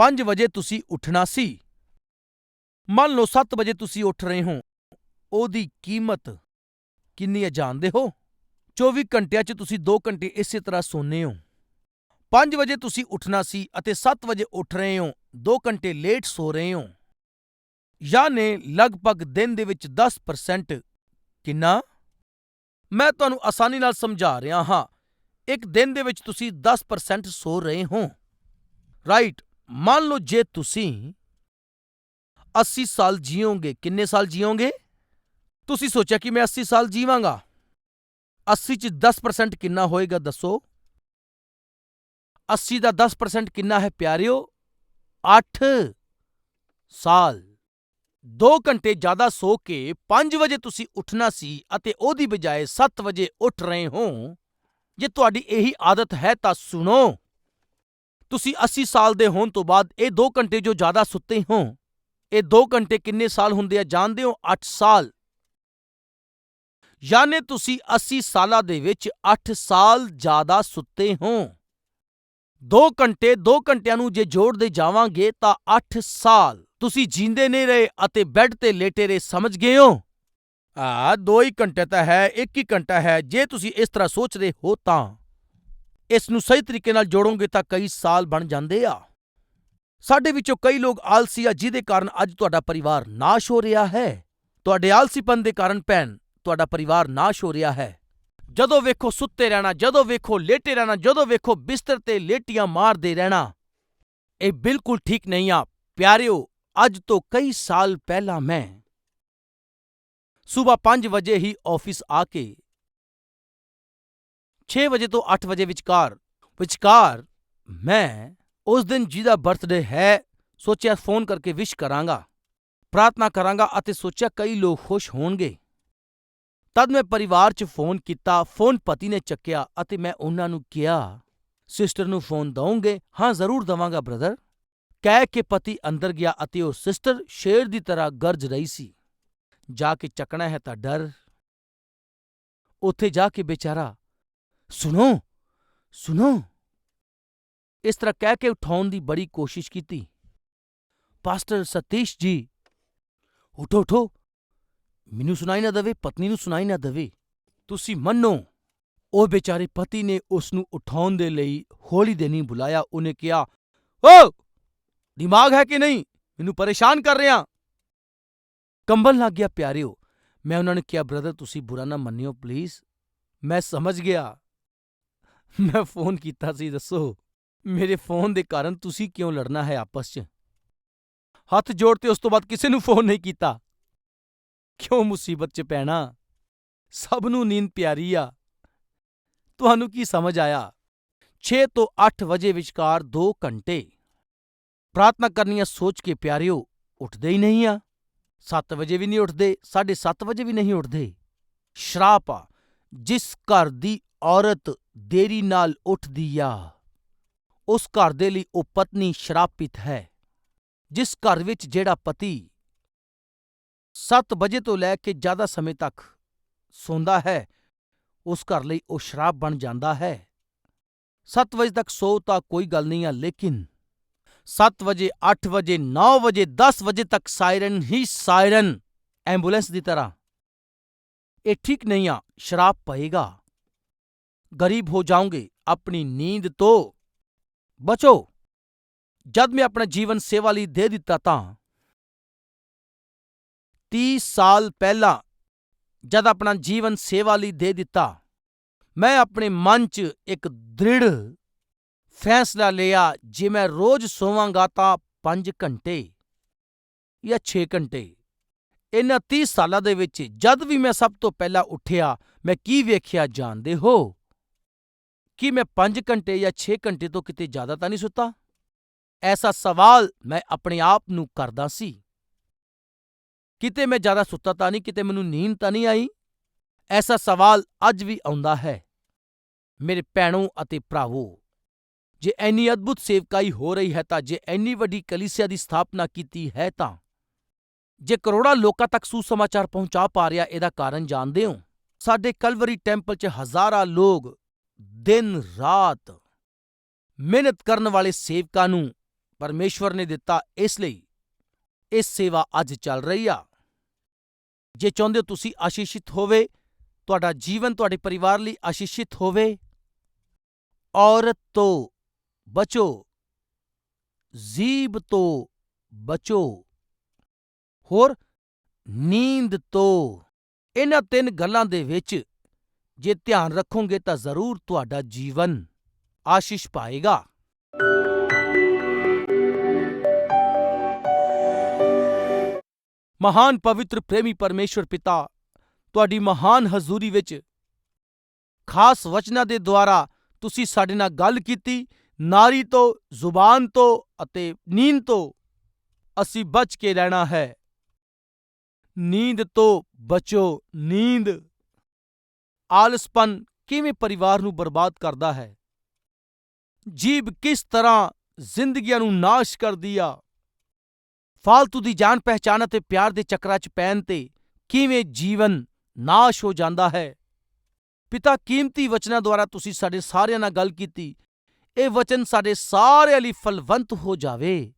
5 ਵਜੇ ਤੁਸੀਂ ਉੱਠਣਾ ਸੀ। ਮੰਨ ਲਓ 7 ਵਜੇ ਤੁਸੀਂ ਉੱਠ ਰਹੇ ਹੋ। ਉਹਦੀ ਕੀਮਤ ਕਿੰਨੀ ਹੈ ਜਾਣਦੇ ਹੋ? 24 ਘੰਟਿਆਂ 'ਚ ਤੁਸੀਂ 2 ਘੰਟੇ ਇਸੇ ਤਰ੍ਹਾਂ ਸੌਂਦੇ ਹੋ। 5 ਵਜੇ ਤੁਸੀਂ ਉੱਠਣਾ ਸੀ ਅਤੇ 7 ਵਜੇ ਉੱਠ ਰਹੇ ਹੋ 2 ਘੰਟੇ ਲੇਟ ਸੋ ਰਹੇ ਹੋ। ਯਾਨੀ ਲਗਭਗ ਦਿਨ ਦੇ ਵਿੱਚ 10% ਕਿੰਨਾ? ਮੈਂ ਤੁਹਾਨੂੰ ਆਸਾਨੀ ਨਾਲ ਸਮਝਾ ਰਿਹਾ ਹਾਂ। ਇੱਕ ਦਿਨ ਦੇ ਵਿੱਚ ਤੁਸੀਂ 10% ਸੋ ਰਹੇ ਹੋ। ਰਾਈਟ ਮੰਨ ਲਓ ਜੇ ਤੁਸੀਂ 80 ਸਾਲ ਜੀਓਗੇ, ਕਿੰਨੇ ਸਾਲ ਜੀਓਗੇ? ਤੁਸੀਂ ਸੋਚਿਆ ਕਿ ਮੈਂ 80 ਸਾਲ ਜੀਵਾਂਗਾ? 80 ਚ 10% ਕਿੰਨਾ ਹੋਏਗਾ ਦੱਸੋ? 80 ਦਾ 10% ਕਿੰਨਾ ਹੈ ਪਿਆਰਿਓ? 8 ਸਾਲ। 2 ਘੰਟੇ ਜ਼ਿਆਦਾ ਸੋ ਕੇ 5 ਵਜੇ ਤੁਸੀਂ ਉੱਠਣਾ ਸੀ ਅਤੇ ਉਹਦੀ ਬਜਾਏ 7 ਵਜੇ ਉੱਠ ਰਹੇ ਹੋ। ਜੇ ਤੁਹਾਡੀ ਇਹੀ ਆਦਤ ਹੈ ਤਾਂ ਸੁਣੋ। ਤੁਸੀਂ 80 ਸਾਲ ਦੇ ਹੋਣ ਤੋਂ ਬਾਅਦ ਇਹ 2 ਘੰਟੇ ਜੋ ਜ਼ਿਆਦਾ ਸੁੱਤੇ ਹੋ, ਇਹ 2 ਘੰਟੇ ਕਿੰਨੇ ਸਾਲ ਹੁੰਦੇ ਆ ਜਾਣਦੇ ਹੋ? 8 ਸਾਲ। ਯਾਨੀ ਤੁਸੀਂ 80 ਸਾਲਾਂ ਦੇ ਵਿੱਚ 8 ਸਾਲ ਜ਼ਿਆਦਾ ਸੁੱਤੇ ਹੋ। 2 ਘੰਟੇ 2 ਘੰਟਿਆਂ ਨੂੰ ਜੇ ਜੋੜਦੇ ਜਾਵਾਂਗੇ ਤਾਂ 8 ਸਾਲ। ਤੁਸੀਂ ਜੀਂਦੇ ਨਹੀਂ ਰਹੇ ਅਤੇ ਬੈੱਡ ਤੇ ਲੇਟੇ ਰਹੇ, ਸਮਝ ਗਏ ਹੋ? ਆ 2 ਹੀ ਘੰਟੇ ਤਾਂ ਹੈ 1 ਹੀ ਘੰਟਾ ਹੈ। ਜੇ ਤੁਸੀਂ ਇਸ ਤਰ੍ਹਾਂ ਸੋਚਦੇ ਹੋ ਤਾਂ। ਇਸ ਨੂੰ ਸਹੀ ਤਰੀਕੇ ਨਾਲ ਜੋੜੋਗੇ ਤਾਂ ਕਈ ਸਾਲ ਬਣ ਜਾਂਦੇ ਆ। ਸਾਡੇ ਵਿੱਚੋਂ ਕਈ ਲੋਕ ਆਲਸੀ ਆ, ਜਿਹਦੇ ਕਾਰਨ ਅੱਜ ਤੁਹਾਡਾ ਪਰਿਵਾਰ ਨਾਸ਼ ਹੋ ਰਿਹਾ ਹੈ। ਤੁਹਾਡੇ ਆਲਸੀਪਨ ਦੇ ਕਾਰਨ ਭੈਣ, ਤੁਹਾਡਾ ਪਰਿਵਾਰ ਨਾਸ਼ ਹੋ ਰਿਹਾ ਹੈ। ਜਦੋਂ ਵੇਖੋ ਸੁੱਤੇ ਰਹਿਣਾ, ਜਦੋਂ ਵੇਖੋ ਲੇਟੇ ਰਹਿਣਾ, ਜਦੋਂ ਵੇਖੋ ਬਿਸਤਰ ਤੇ ਲੇਟੀਆਂ ਮਾਰਦੇ ਰਹਿਣਾ, ਇਹ ਬਿਲਕੁਲ ਠੀਕ ਨਹੀਂ ਆ। ਪਿਆਰਿਓ, ਅੱਜ ਤੋਂ ਕਈ ਸਾਲ ਪਹਿਲਾਂ ਮੈਂ ਸਵੇਰ 5 ਵਜੇ ਹੀ ਆਫਿਸ ਆ ਕੇ 6 ਵਜੇ ਤੋਂ 8 ਵਜੇ ਵਿਚਕਾਰ ਵਿਚਕਾਰ ਮੈਂ ਉਸ ਦਿਨ ਜਿਹਦਾ ਬਰਥਡੇ ਹੈ ਸੋਚਿਆ ਫੋਨ ਕਰਕੇ ਵਿਸ਼ ਕਰਾਂਗਾ, ਪ੍ਰਾਰਥਨਾ ਕਰਾਂਗਾ ਅਤੇ ਸੋਚਿਆ ਕਈ ਲੋਕ ਖੁਸ਼ ਹੋਣਗੇ। ਤਦ ਮੈਂ ਪਰਿਵਾਰ 'ਚ ਫੋਨ ਕੀਤਾ ਫੋਨ ਪਤੀ ਨੇ ਚੱਕਿਆ ਅਤੇ ਮੈਂ ਉਹਨਾਂ ਨੂੰ ਕਿਹਾ ਸਿਸਟਰ ਨੂੰ ਫੋਨ ਦਵੋਗੇ ਹਾਂ, ਜ਼ਰੂਰ ਦਵਾਂਗਾ ਬ੍ਰਦਰ ਕਹਿ ਕੇ ਪਤੀ ਅੰਦਰ ਗਿਆ ਅਤੇ ਉਹ ਸਿਸਟਰ ਸ਼ੇਰ ਦੀ ਤਰ੍ਹਾਂ ਗਰਜ ਰਹੀ ਸੀ। ਜਾ ਕੇ ਚੱਕਣਾ ਹੈ ਤਾਂ ਡਰ। ਉੱਥੇ ਜਾ ਕੇ ਵਿਚਾਰਾ ਸੁਣੋ ਸੁਣੋ। ਇਸ ਤਰ੍ਹਾਂ ਕਹਿ ਕੇ ਉਠਾਉਣ ਦੀ ਬੜੀ ਕੋਸ਼ਿਸ਼ ਕੀਤੀ। ਪਾਸਟਰ ਸਤੀਸ਼ ਜੀ, ਉਠੋ ਉਠੋ। ਮੈਨੂੰ ਸੁਣਾਈ ਨਾ ਦਵੇ, ਪਤਨੀ ਨੂੰ ਸੁਣਾਈ ਨਾ ਦਵੇ। ਤੁਸੀਂ ਮੰਨੋ, ਉਹ ਬੇਚਾਰੇ ਪਤੀ ਨੇ ਉਸ ਨੂੰ ਉਠਾਉਣ ਦੇ ਲਈ ਹੌਲੀ ਦੇ ਨਹੀਂ ਬੁਲਾਇਆ। ਉਹਨੇ ਕਿਹਾ, ਓ, ਦਿਮਾਗ ਹੈ ਕਿ ਨਹੀਂ? ਮੈਨੂੰ ਪਰੇਸ਼ਾਨ ਕਰ ਰਿਹਾ। ਕੰਬਲ ਲੱਗ ਗਿਆ, ਪਿਆਰਿਓ। ਮੈਂ ਉਹਨਾਂ ਨੂੰ ਕਿਹਾ, ਬ੍ਰਦਰ, ਤੁਸੀਂ ਬੁਰਾ ਨਾ ਮੰਨਿਓ, ਪਲੀਜ਼। ਮੈਂ ਸਮਝ ਗਿਆ। ਮੈਂ ਫੋਨ ਕੀਤਾ ਸੀ, ਦੱਸੋ। ਮੇਰੇ ਫੋਨ ਦੇ ਕਾਰਨ ਤੁਸੀਂ ਕਿਉਂ ਲੜਨਾ ਹੈ ਆਪਸ 'ਚ? ਹੱਥ ਜੋੜ ਤੇ ਉਸ ਤੋਂ ਬਾਅਦ ਕਿਸੇ ਨੂੰ ਫੋਨ ਨਹੀਂ ਕੀਤਾ। ਕਿਉਂ ਮੁਸੀਬਤ 'ਚ ਪੈਣਾ? ਸਭ ਨੂੰ ਨੀਂਦ ਪਿਆਰੀ ਆ। ਤੁਹਾਨੂੰ ਕੀ ਸਮਝ ਆਇਆ? 6 ਤੋਂ 8 ਵਜੇ ਵਿਚਕਾਰ 2 ਘੰਟੇ। ਪ੍ਰਾਰਥਨਾ ਕਰਨੀਆਂ ਸੋਚ ਕੇ ਪਿਆਰਿਓ, ਉੱਠਦੇ ਹੀ ਨਹੀਂ ਆ। 7 ਵਜੇ ਵੀ ਨਹੀਂ ਉੱਠਦੇ 7:30 ਵਜੇ ਵੀ ਨਹੀਂ ਉੱਠਦੇ। ਸ਼ਰਾਪ ਆ। ਜਿਸ ਘਰ ਦੀ ਔਰਤ ਦੇਰੀ ਨਾਲ ਉੱਠਦੀ ਆ। ਉਸ ਘਰ ਦੇ ਲਈ ਉਹ ਪਤਨੀ ਸ਼ਰਾਪਿਤ ਹੈ, ਜਿਸ ਘਰ ਵਿੱਚ ਜਿਹੜਾ ਪਤੀ 7 ਵਜੇ ਤੋਂ ਲੈ ਕੇ ਜ਼ਿਆਦਾ ਸਮੇਂ ਤੱਕ ਸੌਂਦਾ ਹੈ, ਉਸ ਘਰ ਲਈ ਉਹ ਸ਼ਰਾਬ ਬਣ ਜਾਂਦਾ ਹੈ। 7 ਵਜੇ ਤੱਕ ਸੋ ਤਾਂ ਕੋਈ ਗੱਲ ਨਹੀਂ ਆ, ਲੇਕਿਨ 7 ਵਜੇ 8 ਵਜੇ 9 ਵਜੇ 10 ਵਜੇ ਤੱਕ ਸਾਇਰਨ ਹੀ ਸਾਇਰਨ ਐਂਬੂਲੈਂਸ ਦੀ ਤਰ੍ਹਾਂ। ਇਹ ਠੀਕ ਨਹੀਂ ਆ, ਸ਼ਰਾਬ ਪਏਗਾ। ਗਰੀਬ ਹੋ ਜਾਓਗੇ, ਆਪਣੀ ਨੀਂਦ ਤੋਂ ਬਚੋ। ਜਦ ਮੈਂ ਆਪਣਾ ਜੀਵਨ ਸੇਵਾ ਲਈ ਦੇ ਦਿੱਤਾ ਤਾਂ 30 ਸਾਲ ਪਹਿਲਾਂ ਜਦ ਆਪਣਾ ਜੀਵਨ ਸੇਵਾ ਲਈ ਦੇ ਦਿੱਤਾ, ਮੈਂ ਆਪਣੇ ਮਨ 'ਚ ਇੱਕ ਦ੍ਰਿੜ ਫੈਸਲਾ ਲਿਆ, ਜੇ ਮੈਂ ਰੋਜ਼ ਸੋਵਾਂਗਾ ਤਾਂ 5 ਘੰਟੇ ਜਾਂ 6 ਘੰਟੇ। ਇਹਨਾਂ 30 ਸਾਲਾਂ ਦੇ ਵਿੱਚ ਜਦ ਵੀ ਮੈਂ ਸਭ ਤੋਂ ਪਹਿਲਾਂ ਉੱਠਿਆ, ਮੈਂ ਕੀ ਵੇਖਿਆ, ਜਾਣਦੇ ਹੋ? ਕੀ ਮੈਂ 5 ਘੰਟੇ ਜਾਂ 6 ਘੰਟੇ ਤੋਂ ਕਿਤੇ ਜ਼ਿਆਦਾ ਤਾਂ ਨਹੀਂ ਸੁੱਤਾ? ਐਸਾ ਸਵਾਲ ਮੈਂ ਆਪਣੇ ਆਪ ਨੂੰ ਕਰਦਾ ਸੀ। ਕਿਤੇ ਮੈਂ ਜ਼ਿਆਦਾ ਸੁੱਤਾ ਤਾਂ ਨਹੀਂ, ਕਿਤੇ ਮੈਨੂੰ ਨੀਂਦ ਤਾਂ ਨਹੀਂ ਆਈ? ਐਸਾ ਸਵਾਲ ਅੱਜ ਵੀ ਆਉਂਦਾ ਹੈ। ਮੇਰੇ ਭੈਣੋ ਅਤੇ ਭਰਾਵੋ, ਜੇ ਇੰਨੀ ਅਦਭੁਤ ਸੇਵਕਾਈ ਹੋ ਰਹੀ ਹੈ ਤਾਂ, ਜੇ ਇੰਨੀ ਵੱਡੀ ਕਲੀਸਿਆ ਦੀ ਸਥਾਪਨਾ ਕੀਤੀ ਹੈ ਤਾਂ? ਜੇ ਕਰੋੜਾਂ ਲੋਕਾਂ ਤੱਕ ਸੁਸਮਾਚਾਰ ਪਹੁੰਚਾ ਪਾ ਰਿਹਾ ਇਹਦਾ ਕਾਰਨ ਜਾਣਦੇ ਹੋ? ਸਾਡੇ ਕਲਵਰੀ ਟੈਂਪਲ 'ਚ ਹਜ਼ਾਰਾਂ ਲੋਕ ਦਿਨ ਰਾਤ ਮਿਹਨਤ ਕਰਨ ਵਾਲੇ ਸੇਵਕਾਂ ਨੂੰ ਪਰਮੇਸ਼ਵਰ ਨੇ ਦਿੱਤਾ ਇਸ ਲਈ। ਇਹ ਸੇਵਾ ਅੱਜ ਚੱਲ ਰਹੀ ਆ। ਜੇ ਚਾਹੁੰਦੇ ਹੋ ਤੁਸੀਂ ਆਸ਼ੀਸ਼ਿਤ ਹੋਵੇ, ਤੁਹਾਡਾ ਜੀਵਨ ਤੁਹਾਡੇ ਪਰਿਵਾਰ ਲਈ ਆਸ਼ੀਸ਼ਿਤ ਹੋਵੇ। ਔਰਤ ਤੋਂ ਬਚੋ। ਜ਼ੀਬ ਤੋਂ ਬਚੋ। ਹੋਰ ਨੀਂਦ ਤੋਂ। ਇਹਨਾਂ ਤਿੰਨ ਗੱਲਾਂ ਦੇ ਵਿੱਚ ਜੇ ਧਿਆਨ ਰੱਖੋਗੇ ਤਾਂ ਜ਼ਰੂਰ ਤੁਹਾਡਾ ਜੀਵਨ ਆਸ਼ੀਸ਼ ਪਾਏਗਾ। ਮਹਾਨ ਪਵਿੱਤਰ ਪ੍ਰੇਮੀ ਪਰਮੇਸ਼ਵਰ ਪਿਤਾ, ਤੁਹਾਡੀ ਮਹਾਨ ਹਜ਼ੂਰੀ ਵਿੱਚ ਖਾਸ ਵਚਨਾਂ ਦੇ ਦੁਆਰਾ ਤੁਸੀਂ ਸਾਡੇ ਨਾਲ ਗੱਲ ਕੀਤੀ, ਨਾਰੀ ਤੋਂ, ਜ਼ੁਬਾਨ ਤੋਂ ਅਤੇ ਨੀਂਦ ਤੋਂ। ਅਸੀਂ ਬਚ ਕੇ ਰਹਿਣਾ ਹੈ। ਨੀਂਦ ਤੋਂ ਬਚੋ, ਨੀਂਦ। ਆਲਸਪਨ ਕਿਵੇਂ ਪਰਿਵਾਰ ਨੂੰ ਬਰਬਾਦ ਕਰਦਾ ਹੈ? ਜੀਬ ਕਿਸ ਤਰ੍ਹਾਂ ਜ਼ਿੰਦਗੀਆਂ ਨੂੰ ਨਾਸ਼ ਕਰਦੀ ਆ? ਫਾਲਤੂ ਦੀ ਜਾਣ ਪਹਿਚਾਨ ਅਤੇ ਪਿਆਰ ਦੇ ਚੱਕਰਾਂ 'ਚ ਪੈਣ ਤੇ ਕਿਵੇਂ ਜੀਵਨ ਨਾਸ਼ ਹੋ ਜਾਂਦਾ ਹੈ? ਪਿਤਾ ਕੀਮਤੀ ਵਚਨਾਂ ਦੁਆਰਾ ਤੁਸੀਂ ਸਾਡੇ ਸਾਰਿਆਂ ਨਾਲ ਗੱਲ ਕੀਤੀ। ਇਹ ਵਚਨ ਸਾਡੇ ਸਾਰਿਆਂ ਲਈ ਫਲਵੰਤ ਹੋ ਜਾਵੇ।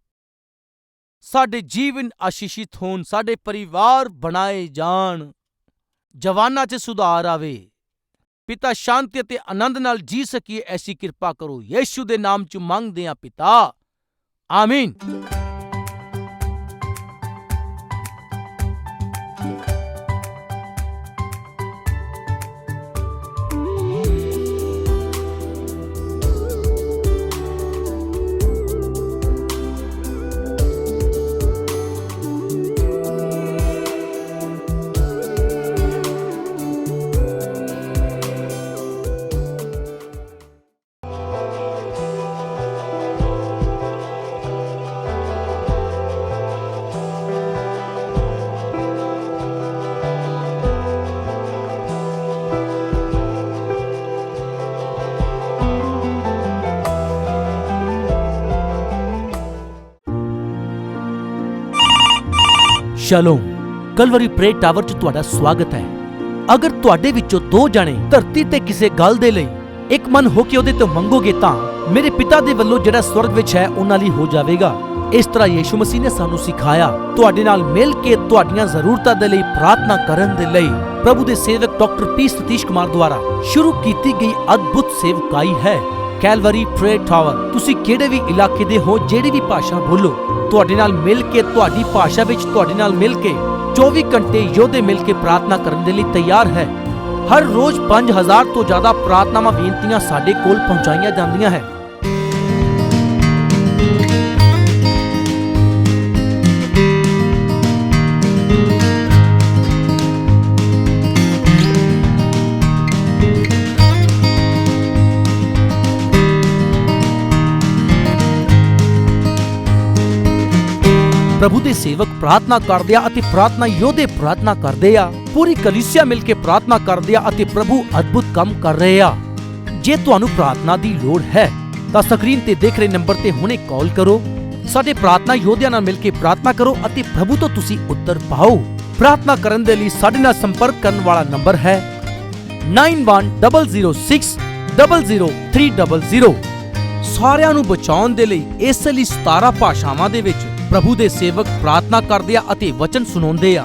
ਸਾਡੇ ਜੀਵਨ ਆਸ਼ੀਸ਼ਿਤ ਹੋਣ, ਸਾਡੇ ਪਰਿਵਾਰ ਬਣਾਏ ਜਾਣ, ਜਵਾਨਾਂ 'ਚ ਸੁਧਾਰ ਆਵੇ। ਪਿਤਾ ਸ਼ਾਂਤੀ ਅਤੇ ਆਨੰਦ ਨਾਲ ਜੀ ਸਕੀਏ, ਐਸੀ ਕਿਰਪਾ ਕਰੋ। ਯੀਸ਼ੂ ਦੇ ਨਾਮ 'ਚ ਮੰਗਦੇ ਹਾਂ ਪਿਤਾ। ਆਮੀਨ। ਸ਼ਲੋਮ, ਕਲਵਰੀ ਪ੍ਰੇ ਟਾਵਰ 'ਚ ਤੁਹਾਡਾ ਸਵਾਗਤ ਹੈ। ਅਗਰ ਤੁਹਾਡੇ ਵਿੱਚੋਂ ਦੋ ਜਣੇ ਧਰਤੀ ਤੇ ਕਿਸੇ ਗੱਲ ਦੇ ਲਈ ਇੱਕ ਮਨ ਹੋ ਕੇ ਉਹਦੇ ਤੋਂ ਮੰਗੋਗੇ ਤਾਂ ਮੇਰੇ ਪਿਤਾ ਦੇ ਵੱਲੋਂ ਜਿਹੜਾ ਸਵਰਗ ਵਿੱਚ ਹੈ, ਉਹਨਾਂ ਲਈ ਹੋ ਜਾਵੇਗਾ। ਇਸ ਤਰ੍ਹਾਂ ਯੀਸ਼ੂ ਮਸੀਹ ਨੇ ਸਾਨੂੰ ਸਿਖਾਇਆ, ਤੁਹਾਡੇ ਨਾਲ ਮਿਲ ਕੇ ਤੁਹਾਡੀਆਂ ਜ਼ਰੂਰਤਾਂ ਦੇ ਲਈ ਪ੍ਰਾਰਥਨਾ ਕਰਨ ਦੇ ਲਈ। ਪ੍ਰਭੂ ਦੇ ਸੇਵਕ ਡਾਕਟਰ ਪੀ ਸਤੀਸ਼ ਕੁਮਾਰ ਦੁਆਰਾ ਸ਼ੁਰੂ ਕੀਤੀ ਗਈ ਅਦਭੁਤ ਸੇਵਕਾਈ ਹੈ। ਕੈਲਵਰੀ ਪ੍ਰੇ ਟਾਵਰ, ਤੁਸੀਂ ਕਿਹੜੇ ਵੀ ਇਲਾਕੇ ਦੇ ਹੋ, ਜਿਹੜੀ ਵੀ ਭਾਸ਼ਾ ਬੋਲੋ ਤੁਹਾਡੇ ਨਾਲ ਮਿਲ ਕੇ, ਤੁਹਾਡੀ ਭਾਸ਼ਾ ਵਿੱਚ ਤੁਹਾਡੇ ਨਾਲ ਮਿਲ ਕੇ 24 ਘੰਟੇ ਯੋਧੇ ਮਿਲ ਕੇ ਪ੍ਰਾਰਥਨਾ ਕਰਨ ਦੇ ਲਈ ਤਿਆਰ ਹੈ। ਹਰ ਰੋਜ਼ 5000 ਤੋਂ ਜ਼ਿਆਦਾ ਪ੍ਰਾਰਥਨਾਵਾਂ, ਬੇਨਤੀਆਂ ਸਾਡੇ ਕੋਲ ਪਹੁੰਚਾਈਆਂ ਜਾਂਦੀਆਂ ਹੈ। ਪ੍ਰਭੂ ਦੇ ਸੇਵਕ ਪ੍ਰਾਰਥਨਾ ਕਰਦੇ ਆ ਅਤੇ ਪ੍ਰਾਰਥਨਾ ਯੋਧੇ ਪ੍ਰਾਰਥਨਾ ਕਰਦੇ ਆ। ਪੂਰੀ ਕਲੀਸਿਆ ਮਿਲ ਕੇ ਪ੍ਰਾਰਥਨਾ ਕਰਦੇ ਆ ਅਤੇ ਪ੍ਰਭੂ ਅਦਭੁਤ ਕੰਮ ਕਰ ਰਹੇ ਆ। ਜੇ ਤੁਹਾਨੂੰ ਪ੍ਰਾਰਥਨਾ ਦੀ ਲੋੜ ਹੈ, ਤਾਂ ਸਕਰੀਨ ਤੇ ਦੇਖ ਰਹੇ ਨੰਬਰ ਤੇ ਹੁਣੇ ਕਾਲ ਕਰੋ। ਸਾਡੇ ਪ੍ਰਾਰਥਨਾ ਯੋਧਿਆਂ ਨਾਲ ਮਿਲ ਕੇ ਪ੍ਰਾਰਥਨਾ ਕਰੋ ਅਤੇ ਪ੍ਰਭੂ ਤੋਂ ਤੁਸੀਂ ਉੱਤਰ ਪਾਓ। ਪ੍ਰਾਰਥਨਾ ਕਰਨ ਦੇ ਲਈ ਸਾਡੇ ਨਾਲ ਸੰਪਰਕ ਕਰਨ ਵਾਲਾ ਨੰਬਰ ਹੈ 9100600300 ਸਾਰਿਆਂ ਨੂੰ ਬਚਾਉਣ ਦੇ ਲਈ ਇਸ ਲਈ 17 ਭਾਸ਼ਾਵਾਂ ਦੇ ਵਿੱਚ ਪ੍ਰਭੂ ਦੇ ਸੇਵਕ ਪ੍ਰਾਰਥਨਾ ਕਰਦੇ ਆ ਅਤੇ ਵਚਨ ਸੁਣਾਉਂਦੇ ਆ।